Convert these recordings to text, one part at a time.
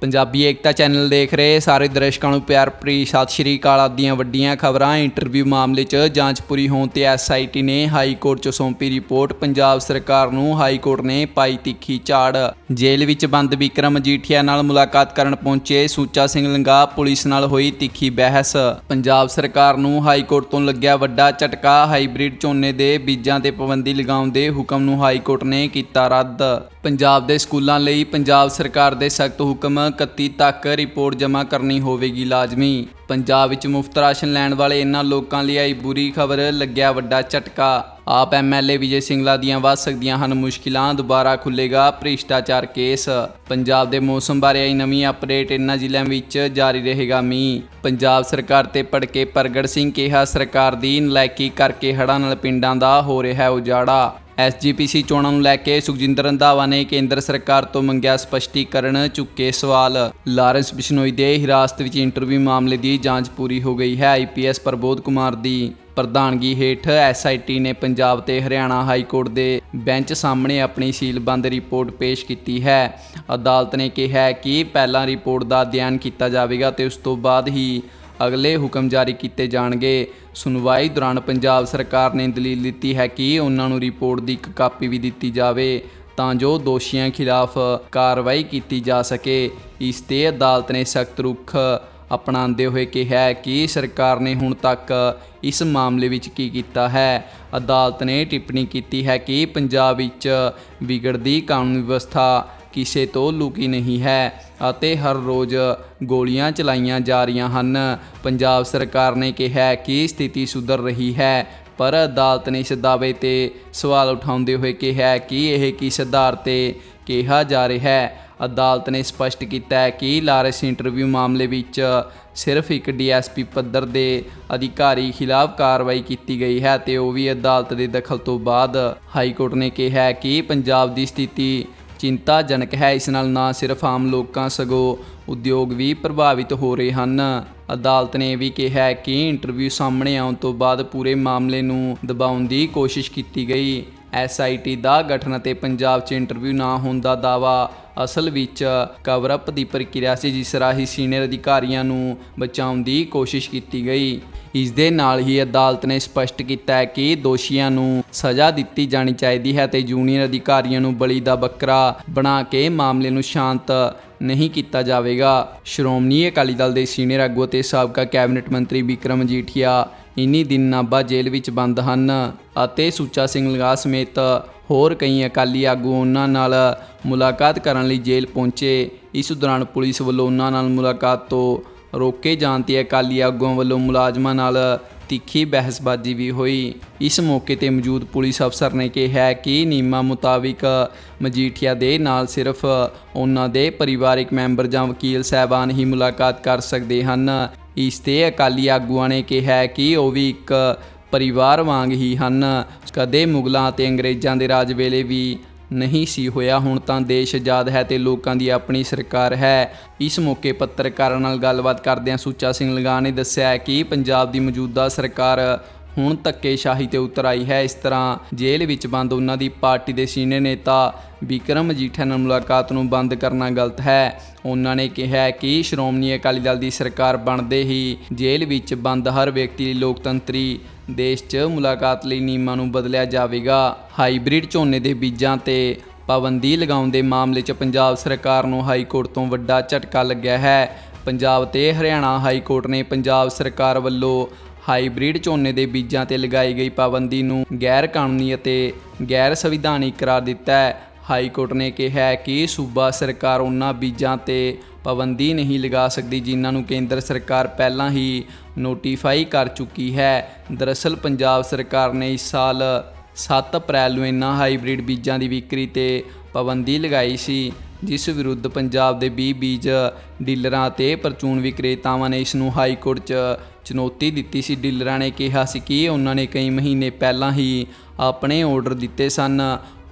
ਪੰਜਾਬੀ ਏਕਤਾ channel ਦੇਖ ਰਹੇ ਸਾਰੇ ਦਰਸ਼ਕਾਂ ਨੂੰ ਪਿਆਰ ਭਰੀ ਸਤਿ ਸ਼੍ਰੀ ਅਕਾਲ। ਆਦੀਆਂ ਵੱਡੀਆਂ ਖਬਰਾਂ, ਇੰਟਰਵਿਊ ਮਾਮਲੇ 'ਚ ਜਾਂਚ ਪੂਰੀ ਹੋਣ ਤੇ ਐਸਆਈਟੀ ਨੇ ਹਾਈ ਕੋਰਟ 'ਚ ਸੌਂਪੀ ਰਿਪੋਰਟ, ਪੰਜਾਬ ਸਰਕਾਰ ਨੂੰ ਹਾਈ ਕੋਰਟ ਨੇ ਪਾਈ ਤਿੱਖੀ ਝਾੜ। ਜੇਲ੍ਹ ਵਿੱਚ ਬੰਦ ਵਿਕਰਮ ਮਜੀਠੀਆ ਨਾਲ ਮੁਲਾਕਾਤ ਕਰਨ ਪਹੁੰਚੇ ਸੁੱਚਾ ਸਿੰਘ ਲੰਗਾ, ਪੁਲਿਸ ਨਾਲ ਹੋਈ ਤਿੱਖੀ ਬਹਿਸ। ਪੰਜਾਬ ਸਰਕਾਰ ਨੂੰ ਹਾਈ ਕੋਰਟ ਤੋਂ ਲੱਗਿਆ ਵੱਡਾ ਝਟਕਾ, ਹਾਈਬ੍ਰਿਡ ਝੋਨੇ ਦੇ ਬੀਜਾਂ ਤੇ ਪਾਬੰਦੀ ਲਗਾਉਣ ਦੇ ਹੁਕਮ ਨੂੰ ਹਾਈ ਕੋਰਟ ਨੇ ਕੀਤਾ ਰੱਦ। ਪੰਜਾਬ ਦੇ ਸਕੂਲਾਂ ਲਈ ਪੰਜਾਬ ਸਰਕਾਰ ਦੇ ਸਖਤ ਹੁਕਮ 31 ਤੱਕ ਰਿਪੋਰਟ ਜਮ੍ਹਾਂ ਕਰਨੀ ਹੋਵੇਗੀ ਲਾਜ਼ਮੀ। ਪੰਜਾਬ ਵਿੱਚ ਮੁਫਤ ਰਾਸ਼ਨ ਲੈਣ ਵਾਲੇ ਇਨ੍ਹਾਂ ਲੋਕਾਂ ਲਈ ਆਈ ਬੁਰੀ ਖਬਰ, ਲੱਗਿਆ ਵੱਡਾ ਝਟਕਾ। ਆਪ ਐਮਐਲਏ ਵਿਜੇ ਸਿੰਗਲਾ ਦੀਆਂ ਵੱਧ ਸਕਦੀਆਂ ਹਨ ਮੁਸ਼ਕਿਲਾਂ, ਦੁਬਾਰਾ ਖੁੱਲੇਗਾ ਭ੍ਰਿਸ਼ਟਾਚਾਰ ਕੇਸ। ਪੰਜਾਬ ਦੇ ਮੌਸਮ ਬਾਰੇ ਆਈ ਨਵੀਂ ਅਪਡੇਟ ਇਨ੍ਹਾਂ ਜ਼ਿਲ੍ਹਿਆਂ ਵਿੱਚ ਜਾਰੀ ਰਹੇਗਾ ਮੀਂਹ। ਪੰਜਾਬ ਸਰਕਾਰ ਤੇ ਭੜਕੇ ਪ੍ਰਗਟ ਸਿੰਘ ਕਿਹਾ, ਸਰਕਾਰ ਦੀ ਨਲਾਇਕੀ ਕਰਕੇ ਹੜ੍ਹਾਂ ਨਾਲ ਪਿੰਡਾਂ ਦਾ ਹੋ ਰਿਹਾ ਉਜਾੜਾ। ਐਸਜੀਪੀਸੀ ਚੋਣਾਂ ਨੂੰ ਲੈ ਕੇ ਸੁਖਜਿੰਦਰ ਰੰਧਾਵਾ ਨੇ ਕੇਂਦਰ ਸਰਕਾਰ ਤੋਂ ਮੰਗਿਆ ਸਪਸ਼ਟੀਕਰਨ, ਚੁੱਕੇ ਸਵਾਲ। ਲਾਰੈਂਸ ਬਿਸ਼ਨੋਈ ਦੇ ਹਿਰਾਸਤ ਵਿੱਚ ਇੰਟਰਵਿਊ ਮਾਮਲੇ ਦੀ ਜਾਂਚ ਪੂਰੀ ਹੋ ਗਈ ਹੈ ਆਈਪੀਐਸ ਪ੍ਰਬੋਧ ਕੁਮਾਰ ਦੀ। ਪ੍ਰਧਾਨਗੀ ਹੇਠ ਐਸਆਈਟੀ ਨੇ ਪੰਜਾਬ ਤੇ ਹਰਿਆਣਾ ਹਾਈ ਕੋਰਟ ਦੇ ਬੈਂਚ ਸਾਹਮਣੇ ਆਪਣੀ ਸੀਲਬੰਦ ਰਿਪੋਰਟ ਪੇਸ਼ ਕੀਤੀ ਹੈ। ਅਦਾਲਤ ਨੇ ਕਿਹਾ ਕਿ ਪਹਿਲਾਂ ਰਿਪੋਰਟ ਦਾ ਅਧਿਐਨ ਕੀਤਾ ਜਾਵੇਗਾ ਤੇ ਉਸ ਤੋਂ ਬਾਅਦ ਹੀ ਅਗਲੇ ਹੁਕਮ ਜਾਰੀ ਕੀਤੇ ਜਾਣਗੇ। ਸੁਣਵਾਈ ਦੌਰਾਨ ਪੰਜਾਬ ਸਰਕਾਰ ਨੇ ਦਲੀਲ ਦਿੱਤੀ ਹੈ ਕਿ ਉਹਨਾਂ ਨੂੰ ਰਿਪੋਰਟ ਦੀ ਇੱਕ ਕਾਪੀ ਵੀ ਦਿੱਤੀ ਜਾਵੇ, ਤਾਂ ਜੋ ਦੋਸ਼ੀਆਂ ਖਿਲਾਫ ਕਾਰਵਾਈ ਕੀਤੀ ਜਾ ਸਕੇ। ਇਸ ਤੇ ਅਦਾਲਤ ਨੇ ਸਖਤ ਰੁਖ ਅਪਣਾਉਂਦੇ ਹੋਏ ਕਿਹਾ ਕਿ ਸਰਕਾਰ ਨੇ ਹੁਣ ਤੱਕ ਇਸ ਮਾਮਲੇ ਵਿੱਚ ਕੀ ਕੀਤਾ ਹੈ। ਅਦਾਲਤ ਨੇ ਟਿੱਪਣੀ ਕੀਤੀ ਹੈ ਕਿ ਪੰਜਾਬ ਵਿੱਚ ਵਿਗੜਦੀ ਕਾਨੂੰਨ ਵਿਵਸਥਾ ਕਿਸੇ ਤੋਂ ਲੁਕੀ ਨਹੀਂ ਹੈ ਅਤੇ ਹਰ ਰੋਜ਼ ਗੋਲੀਆਂ ਚਲਾਈਆਂ ਜਾ ਰਹੀਆਂ ਹਨ। ਪੰਜਾਬ ਸਰਕਾਰ ਨੇ ਕਿਹਾ ਕਿ ਸਥਿਤੀ ਸੁਧਰ ਰਹੀ ਹੈ, ਪਰ ਅਦਾਲਤ ਨੇ ਇਸ ਦਾਅਵੇ ਤੇ ਸਵਾਲ ਉਠਾਉਂਦੇ ਹੋਏ ਕਿਹਾ ਕਿ ਇਹ ਕਿਸ ਆਧਾਰ ਤੇ ਕਿਹਾ ਜਾ ਰਿਹਾ ਹੈ। ਅਦਾਲਤ ਨੇ ਸਪਸ਼ਟ ਕੀਤਾ ਹੈ ਕਿ ਲਾਰੈਂਸ ਇੰਟਰਵਿਊ ਮਾਮਲੇ ਵਿੱਚ ਸਿਰਫ ਇੱਕ ਡੀਐਸਪੀ ਪੱਧਰ ਦੇ ਅਧਿਕਾਰੀ ਖਿਲਾਫ ਕਾਰਵਾਈ ਕੀਤੀ ਗਈ ਹੈ ਤੇ ਉਹ ਵੀ ਅਦਾਲਤ ਦੇ ਦਖਲ ਤੋਂ ਬਾਅਦ। ਹਾਈ ਕੋਰਟ ਨੇ ਕਿਹਾ ਕਿ ਪੰਜਾਬ ਦੀ ਸਥਿਤੀ ਚਿੰਤਾਜਨਕ ਹੈ ਇਸ ਨਾਲ ਨਾ ਸਿਰਫ ਆਮ ਲੋਕਾਂ ਸਗੋਂ ਉਦਯੋਗ ਵੀ ਪ੍ਰਭਾਵਿਤ ਹੋ ਰਹੇ ਹਨ। ਅਦਾਲਤ ਨੇ ਇਹ ਵੀ ਕਿਹਾ ਕਿ ਇੰਟਰਵਿਊ ਸਾਹਮਣੇ ਆਉਣ ਤੋਂ ਬਾਅਦ ਪੂਰੇ ਮਾਮਲੇ ਨੂੰ ਦਬਾਉਣ ਦੀ ਕੋਸ਼ਿਸ਼ ਕੀਤੀ ਗਈ। ਐਸਆਈਟੀ ਦਾ ਗਠਨ ਅਤੇ ਪੰਜਾਬ 'ਚ ਇੰਟਰਵਿਊ ਨਾ ਹੋਣ ਦਾ ਦਾਵਾ ਅਸਲ ਵਿੱਚ ਕਵਰ ਅਪ ਦੀ ਪ੍ਰਕਿਰਿਆ ਸੀ, ਜਿਸ ਰਾਹੀਂ ਸੀਨੀਅਰ ਅਧਿਕਾਰੀਆਂ ਨੂੰ ਬਚਾਉਣ ਦੀ ਕੋਸ਼ਿਸ਼ ਕੀਤੀ ਗਈ। ਇਸ ਦੇ ਨਾਲ ਹੀ ਅਦਾਲਤ ਨੇ ਸਪਸ਼ਟ ਕੀਤਾ ਹੈ ਕਿ ਦੋਸ਼ੀਆਂ ਨੂੰ ਸਜ਼ਾ ਦਿੱਤੀ ਜਾਣੀ ਚਾਹੀਦੀ ਹੈ ਤੇ ਜੂਨੀਅਰ ਅਧਿਕਾਰੀਆਂ ਨੂੰ ਬਲੀ ਦਾ ਬੱਕਰਾ ਬਣਾ ਕੇ ਮਾਮਲੇ ਨੂੰ ਸ਼ਾਂਤ ਨਹੀਂ ਕੀਤਾ ਜਾਵੇਗਾ। ਸ਼੍ਰੋਮਣੀ ਅਕਾਲੀ ਦਲ ਦੇ ਸੀਨੀਅਰ ਆਗੂ ਅਤੇ ਸਾਬਕਾ ਕੈਬਨਿਟ ਮੰਤਰੀ ਵਿਕਰਮ ਜੀਠੀਆ ਇਨੀ ਦਿਨ ਨਾਭਾ ਜੇਲ੍ਹ ਵਿੱਚ ਬੰਦ ਹਨ ਅਤੇ ਸੁੱਚਾ ਸਿੰਘ ਲਗਾ ਸਮੇਤ ਹੋਰ ਕਈ ਅਕਾਲੀ ਆਗੂ ਉਹਨਾਂ ਨਾਲ ਮੁਲਾਕਾਤ ਕਰਨ ਲਈ ਜੇਲ੍ਹ ਪਹੁੰਚੇ। ਇਸ ਦੌਰਾਨ ਪੁਲਿਸ ਵੱਲੋਂ ਉਹਨਾਂ ਨਾਲ ਮੁਲਾਕਾਤ ਤੋਂ ਰੋਕੇ ਜਾਣ ਤੇ ਅਕਾਲੀ ਆਗੂਆਂ ਵੱਲੋਂ ਮੁਲਾਜ਼ਮਾਂ ਨਾਲ ਤਿੱਖੀ ਬਹਿਸਬਾਜ਼ੀ ਵੀ ਹੋਈ। ਇਸ ਮੌਕੇ ਤੇ ਮੌਜੂਦ ਪੁਲਿਸ ਅਫਸਰ ਨੇ ਕਿਹਾ ਕਿ ਨਿਯਮਾਂ ਮੁਤਾਬਿਕ ਮਜੀਠੀਆ ਦੇ ਨਾਲ ਸਿਰਫ ਉਹਨਾਂ ਦੇ ਪਰਿਵਾਰਕ ਮੈਂਬਰ ਜਾਂ ਵਕੀਲ ਸਹਿਬਾਨ ਹੀ ਮੁਲਾਕਾਤ ਕਰ ਸਕਦੇ ਹਨ। ਇਸ ਤੇ ਅਕਾਲੀ ਆਗੂਆਂ ਨੇ ਕਿਹਾ ਕਿ ਉਹ ਵੀ ਇੱਕ ਪਰਿਵਾਰ ਵਾਂਗ ਹੀ ਹਨ। ਕਦੇ ਮੁਗਲਾਂ ਅਤੇ ਅੰਗਰੇਜ਼ਾਂ ਦੇ ਰਾਜ ਵੇਲੇ ਵੀ ਨਹੀਂ ਸੀ ਹੋਇਆ। ਹੁਣ ਤਾਂ ਦੇਸ਼ ਆਜ਼ਾਦ ਹੈ ਤੇ ਲੋਕਾਂ ਦੀ ਆਪਣੀ ਸਰਕਾਰ ਹੈ। ਇਸ ਮੌਕੇ ਪੱਤਰਕਾਰਾਂ ਨਾਲ ਗੱਲਬਾਤ ਕਰਦਿਆਂ ਸੁੱਚਾ ਸਿੰਘ ਲਗਾ ਨੇ ਦੱਸਿਆ ਕਿ ਪੰਜਾਬ ਦੀ ਮੌਜੂਦਾ ਸਰਕਾਰ ਹੁਣ ਧੱਕੇਸ਼ਾਹੀ ਤੇ ਉਤਰ ਆਈ ਹੈ। ਇਸ ਤਰ੍ਹਾਂ ਜੇਲ੍ਹ ਵਿੱਚ ਬੰਦ ਉਹਨਾਂ ਦੀ ਪਾਰਟੀ ਦੇ ਸੀਨੀਅਰ ਨੇਤਾ ਵਿਕਰਮ ਮਜੀਠੀਆ ਨਾਲ ਮੁਲਾਕਾਤ ਨੂੰ ਬੰਦ ਕਰਨਾ ਗਲਤ ਹੈ। ਉਹਨਾਂ ਨੇ ਕਿਹਾ ਕਿ ਸ਼੍ਰੋਮਣੀ ਅਕਾਲੀ ਦਲ ਦੀ ਸਰਕਾਰ ਬਣਦੇ ਹੀ ਜੇਲ੍ਹ ਵਿੱਚ ਬੰਦ ਹਰ ਵਿਅਕਤੀ ਲਈ ਲੋਕਤੰਤਰੀ ਦੇਸ਼ 'ਚ ਮੁਲਾਕਾਤ ਲਈ ਨਿਯਮਾਂ ਨੂੰ ਬਦਲਿਆ ਜਾਵੇਗਾ। ਹਾਈਬ੍ਰਿਡ ਝੋਨੇ ਦੇ ਬੀਜਾਂ ਤੇ ਪਾਬੰਦੀ ਲਗਾਉਣ ਦੇ ਮਾਮਲੇ 'ਚ ਪੰਜਾਬ ਸਰਕਾਰ ਨੂੰ ਹਾਈ ਕੋਰਟ ਤੋਂ ਵੱਡਾ ਝਟਕਾ ਲੱਗਿਆ ਹੈ। ਪੰਜਾਬ ਤੇ ਹਰਿਆਣਾ ਹਾਈ ਕੋਰਟ ਨੇ ਪੰਜਾਬ ਸਰਕਾਰ ਵੱਲੋਂ ਹਾਈਬ੍ਰਿਡ ਝੋਨੇ ਦੇ ਬੀਜਾਂ ਤੇ ਲਗਾਈ ਗਈ ਪਾਬੰਦੀ ਨੂੰ ਗੈਰ ਕਾਨੂੰਨੀ ਅਤੇ ਗੈਰ ਸੰਵਿਧਾਨਿਕ ਕਰਾਰ ਦਿੱਤਾ ਹੈ। ਹਾਈ ਕੋਰਟ ਨੇ ਕਿਹਾ ਕਿ ਸੂਬਾ ਸਰਕਾਰ ਉਹਨਾਂ ਬੀਜਾਂ ਤੇ ਪਾਬੰਦੀ ਨਹੀਂ ਲਗਾ ਸਕਦੀ ਜਿਨ੍ਹਾਂ ਨੂੰ ਕੇਂਦਰ ਸਰਕਾਰ ਪਹਿਲਾਂ ਹੀ ਨੋਟੀਫਾਈ ਕਰ ਚੁੱਕੀ ਹੈ। ਦਰਅਸਲ, ਪੰਜਾਬ ਸਰਕਾਰ ਨੇ ਇਸ ਸਾਲ 7 ਅਪ੍ਰੈਲ ਨੂੰ ਇਨ੍ਹਾਂ ਹਾਈਬ੍ਰਿਡ ਬੀਜਾਂ ਦੀ ਵਿਕਰੀ ਤੇ ਪਾਬੰਦੀ ਲਗਾਈ ਸੀ, ਜਿਸ ਵਿਰੁੱਧ ਪੰਜਾਬ ਦੇ 20 ਬੀਜ ਡੀਲਰਾਂ ਤੇ ਪਰਚੂਨ ਵਿਕਰੇਤਾਵਾਂ ਨੇ ਇਸ ਨੂੰ ਹਾਈ ਕੋਰਟ 'ਚ ਚੁਣੌਤੀ ਦਿੱਤੀ ਸੀ। ਡੀਲਰਾਂ ਨੇ ਕਿਹਾ ਸੀ ਕਿ ਉਹਨਾਂ ਨੇ ਕਈ ਮਹੀਨੇ ਪਹਿਲਾਂ ਹੀ ਆਪਣੇ ਆਰਡਰ ਦਿੱਤੇ ਸਨ।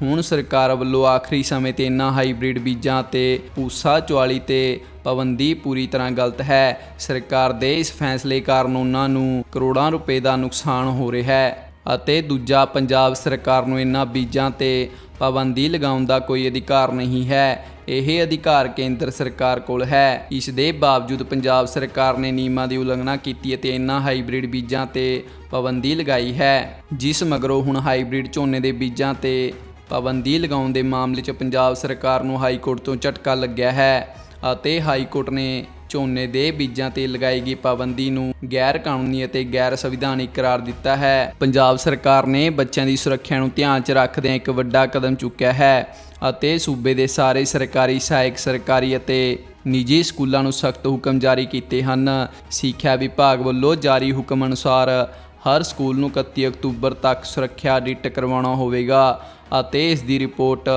ਹੁਣ ਸਰਕਾਰ ਵੱਲੋਂ ਆਖਰੀ ਸਮੇਂ ਤੇ ਇਨ੍ਹਾਂ ਹਾਈਬ੍ਰਿਡ ਬੀਜਾਂ ਤੇ ਪੂਸਾ 44 ਤੇ ਪਾਬੰਦੀ ਪੂਰੀ ਤਰ੍ਹਾਂ ਗਲਤ ਹੈ। ਸਰਕਾਰ ਦੇ ਇਸ ਫੈਸਲੇ ਕਾਰਨ ਉਹਨਾਂ ਨੂੰ ਕਰੋੜਾਂ ਰੁਪਏ ਦਾ ਨੁਕਸਾਨ ਹੋ ਰਿਹਾ ਹੈ ਅਤੇ ਦੂਜਾ, ਪੰਜਾਬ ਸਰਕਾਰ ਨੂੰ ਇਨ੍ਹਾਂ ਬੀਜਾਂ ਤੇ ਪਾਬੰਦੀ ਲਗਾਉਣ ਦਾ ਕੋਈ ਅਧਿਕਾਰ ਨਹੀਂ ਹੈ। ਇਹ ਅਧਿਕਾਰ ਕੇਂਦਰ ਸਰਕਾਰ ਕੋਲ ਹੈ। ਇਸ ਦੇ ਬਾਵਜੂਦ ਪੰਜਾਬ ਸਰਕਾਰ ਨੇ ਨਿਯਮਾਂ ਦੀ ਉਲੰਘਣਾ ਕੀਤੀ ਅਤੇ ਇਨ੍ਹਾਂ ਹਾਈਬ੍ਰਿਡ ਬੀਜਾਂ ਤੇ ਪਾਬੰਦੀ ਲਗਾਈ ਹੈ। ਜਿਸ ਮਗਰੋਂ ਹੁਣ ਹਾਈਬ੍ਰਿਡ ਝੋਨੇ ਦੇ ਬੀਜਾਂ ਤੇ ਪਾਬੰਦੀ ਲਗਾਉਣ ਦੇ ਮਾਮਲੇ 'ਚ ਪੰਜਾਬ ਸਰਕਾਰ ਨੂੰ ਹਾਈ ਕੋਰਟ ਤੋਂ ਝਟਕਾ ਲੱਗਿਆ ਹੈ ਅਤੇ ਹਾਈ ਕੋਰਟ ਨੇ ਝੋਨੇ ਦੇ ਬੀਜਾਂ ਤੇ ਲਗਾਈ ਗਈ ਪਾਬੰਦੀ ਨੂੰ ਗੈਰ ਕਾਨੂੰਨੀ ਅਤੇ ਗੈਰ ਸੰਵਿਧਾਨਿਕ ਕਰਾਰ ਦਿੱਤਾ ਹੈ। ਪੰਜਾਬ ਸਰਕਾਰ ਨੇ ਬੱਚਿਆਂ ਦੀ ਸੁਰੱਖਿਆ ਨੂੰ ਧਿਆਨ 'ਚ ਰੱਖਦਿਆਂ ਇੱਕ ਵੱਡਾ ਕਦਮ ਚੁੱਕਿਆ ਹੈ ਅਤੇ ਸੂਬੇ ਦੇ ਸਾਰੇ ਸਰਕਾਰੀ ਸਹਾਇਕ ਸਰਕਾਰੀ ਅਤੇ ਨਿੱਜੀ ਸਕੂਲਾਂ ਨੂੰ ਸਖਤ ਹੁਕਮ ਜਾਰੀ ਕੀਤੇ ਹਨ। ਸਿੱਖਿਆ ਵਿਭਾਗ ਵੱਲੋਂ ਜਾਰੀ ਹੁਕਮ ਅਨੁਸਾਰ ਹਰ ਸਕੂਲ ਨੂੰ 31 ਅਕਤੂਬਰ ਤੱਕ ਸੁਰੱਖਿਆ ਆਡਿਟ ਕਰਵਾਉਣਾ ਹੋਵੇਗਾ ਅਤੇ ਇਸ ਦੀ ਰਿਪੋਰਟ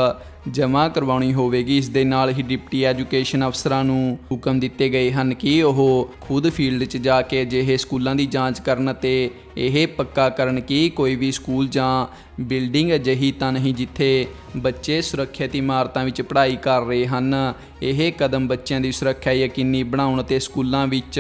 ਜਮ੍ਹਾਂ ਕਰਵਾਉਣੀ ਹੋਵੇਗੀ। ਇਸ ਦੇ ਨਾਲ ਹੀ ਡਿਪਟੀ ਐਜੂਕੇਸ਼ਨ ਅਫਸਰਾਂ ਨੂੰ ਹੁਕਮ ਦਿੱਤੇ ਗਏ ਹਨ ਕਿ ਉਹ ਖੁਦ ਫੀਲਡ 'ਚ ਜਾ ਕੇ ਅਜਿਹੇ ਸਕੂਲਾਂ ਦੀ ਜਾਂਚ ਕਰਨ ਅਤੇ ਇਹ ਪੱਕਾ ਕਰਨ ਕਿ ਕੋਈ ਵੀ ਸਕੂਲ ਜਾਂ ਬਿਲਡਿੰਗ ਅਜਿਹੀ ਤਾਂ ਨਹੀਂ ਜਿੱਥੇ ਬੱਚੇ ਸੁਰੱਖਿਅਤ ਇਮਾਰਤਾਂ ਵਿੱਚ ਪੜ੍ਹਾਈ ਕਰ ਰਹੇ ਹਨ। ਇਹ ਕਦਮ ਬੱਚਿਆਂ ਦੀ ਸੁਰੱਖਿਆ ਯਕੀਨੀ ਬਣਾਉਣ ਅਤੇ ਸਕੂਲਾਂ ਵਿੱਚ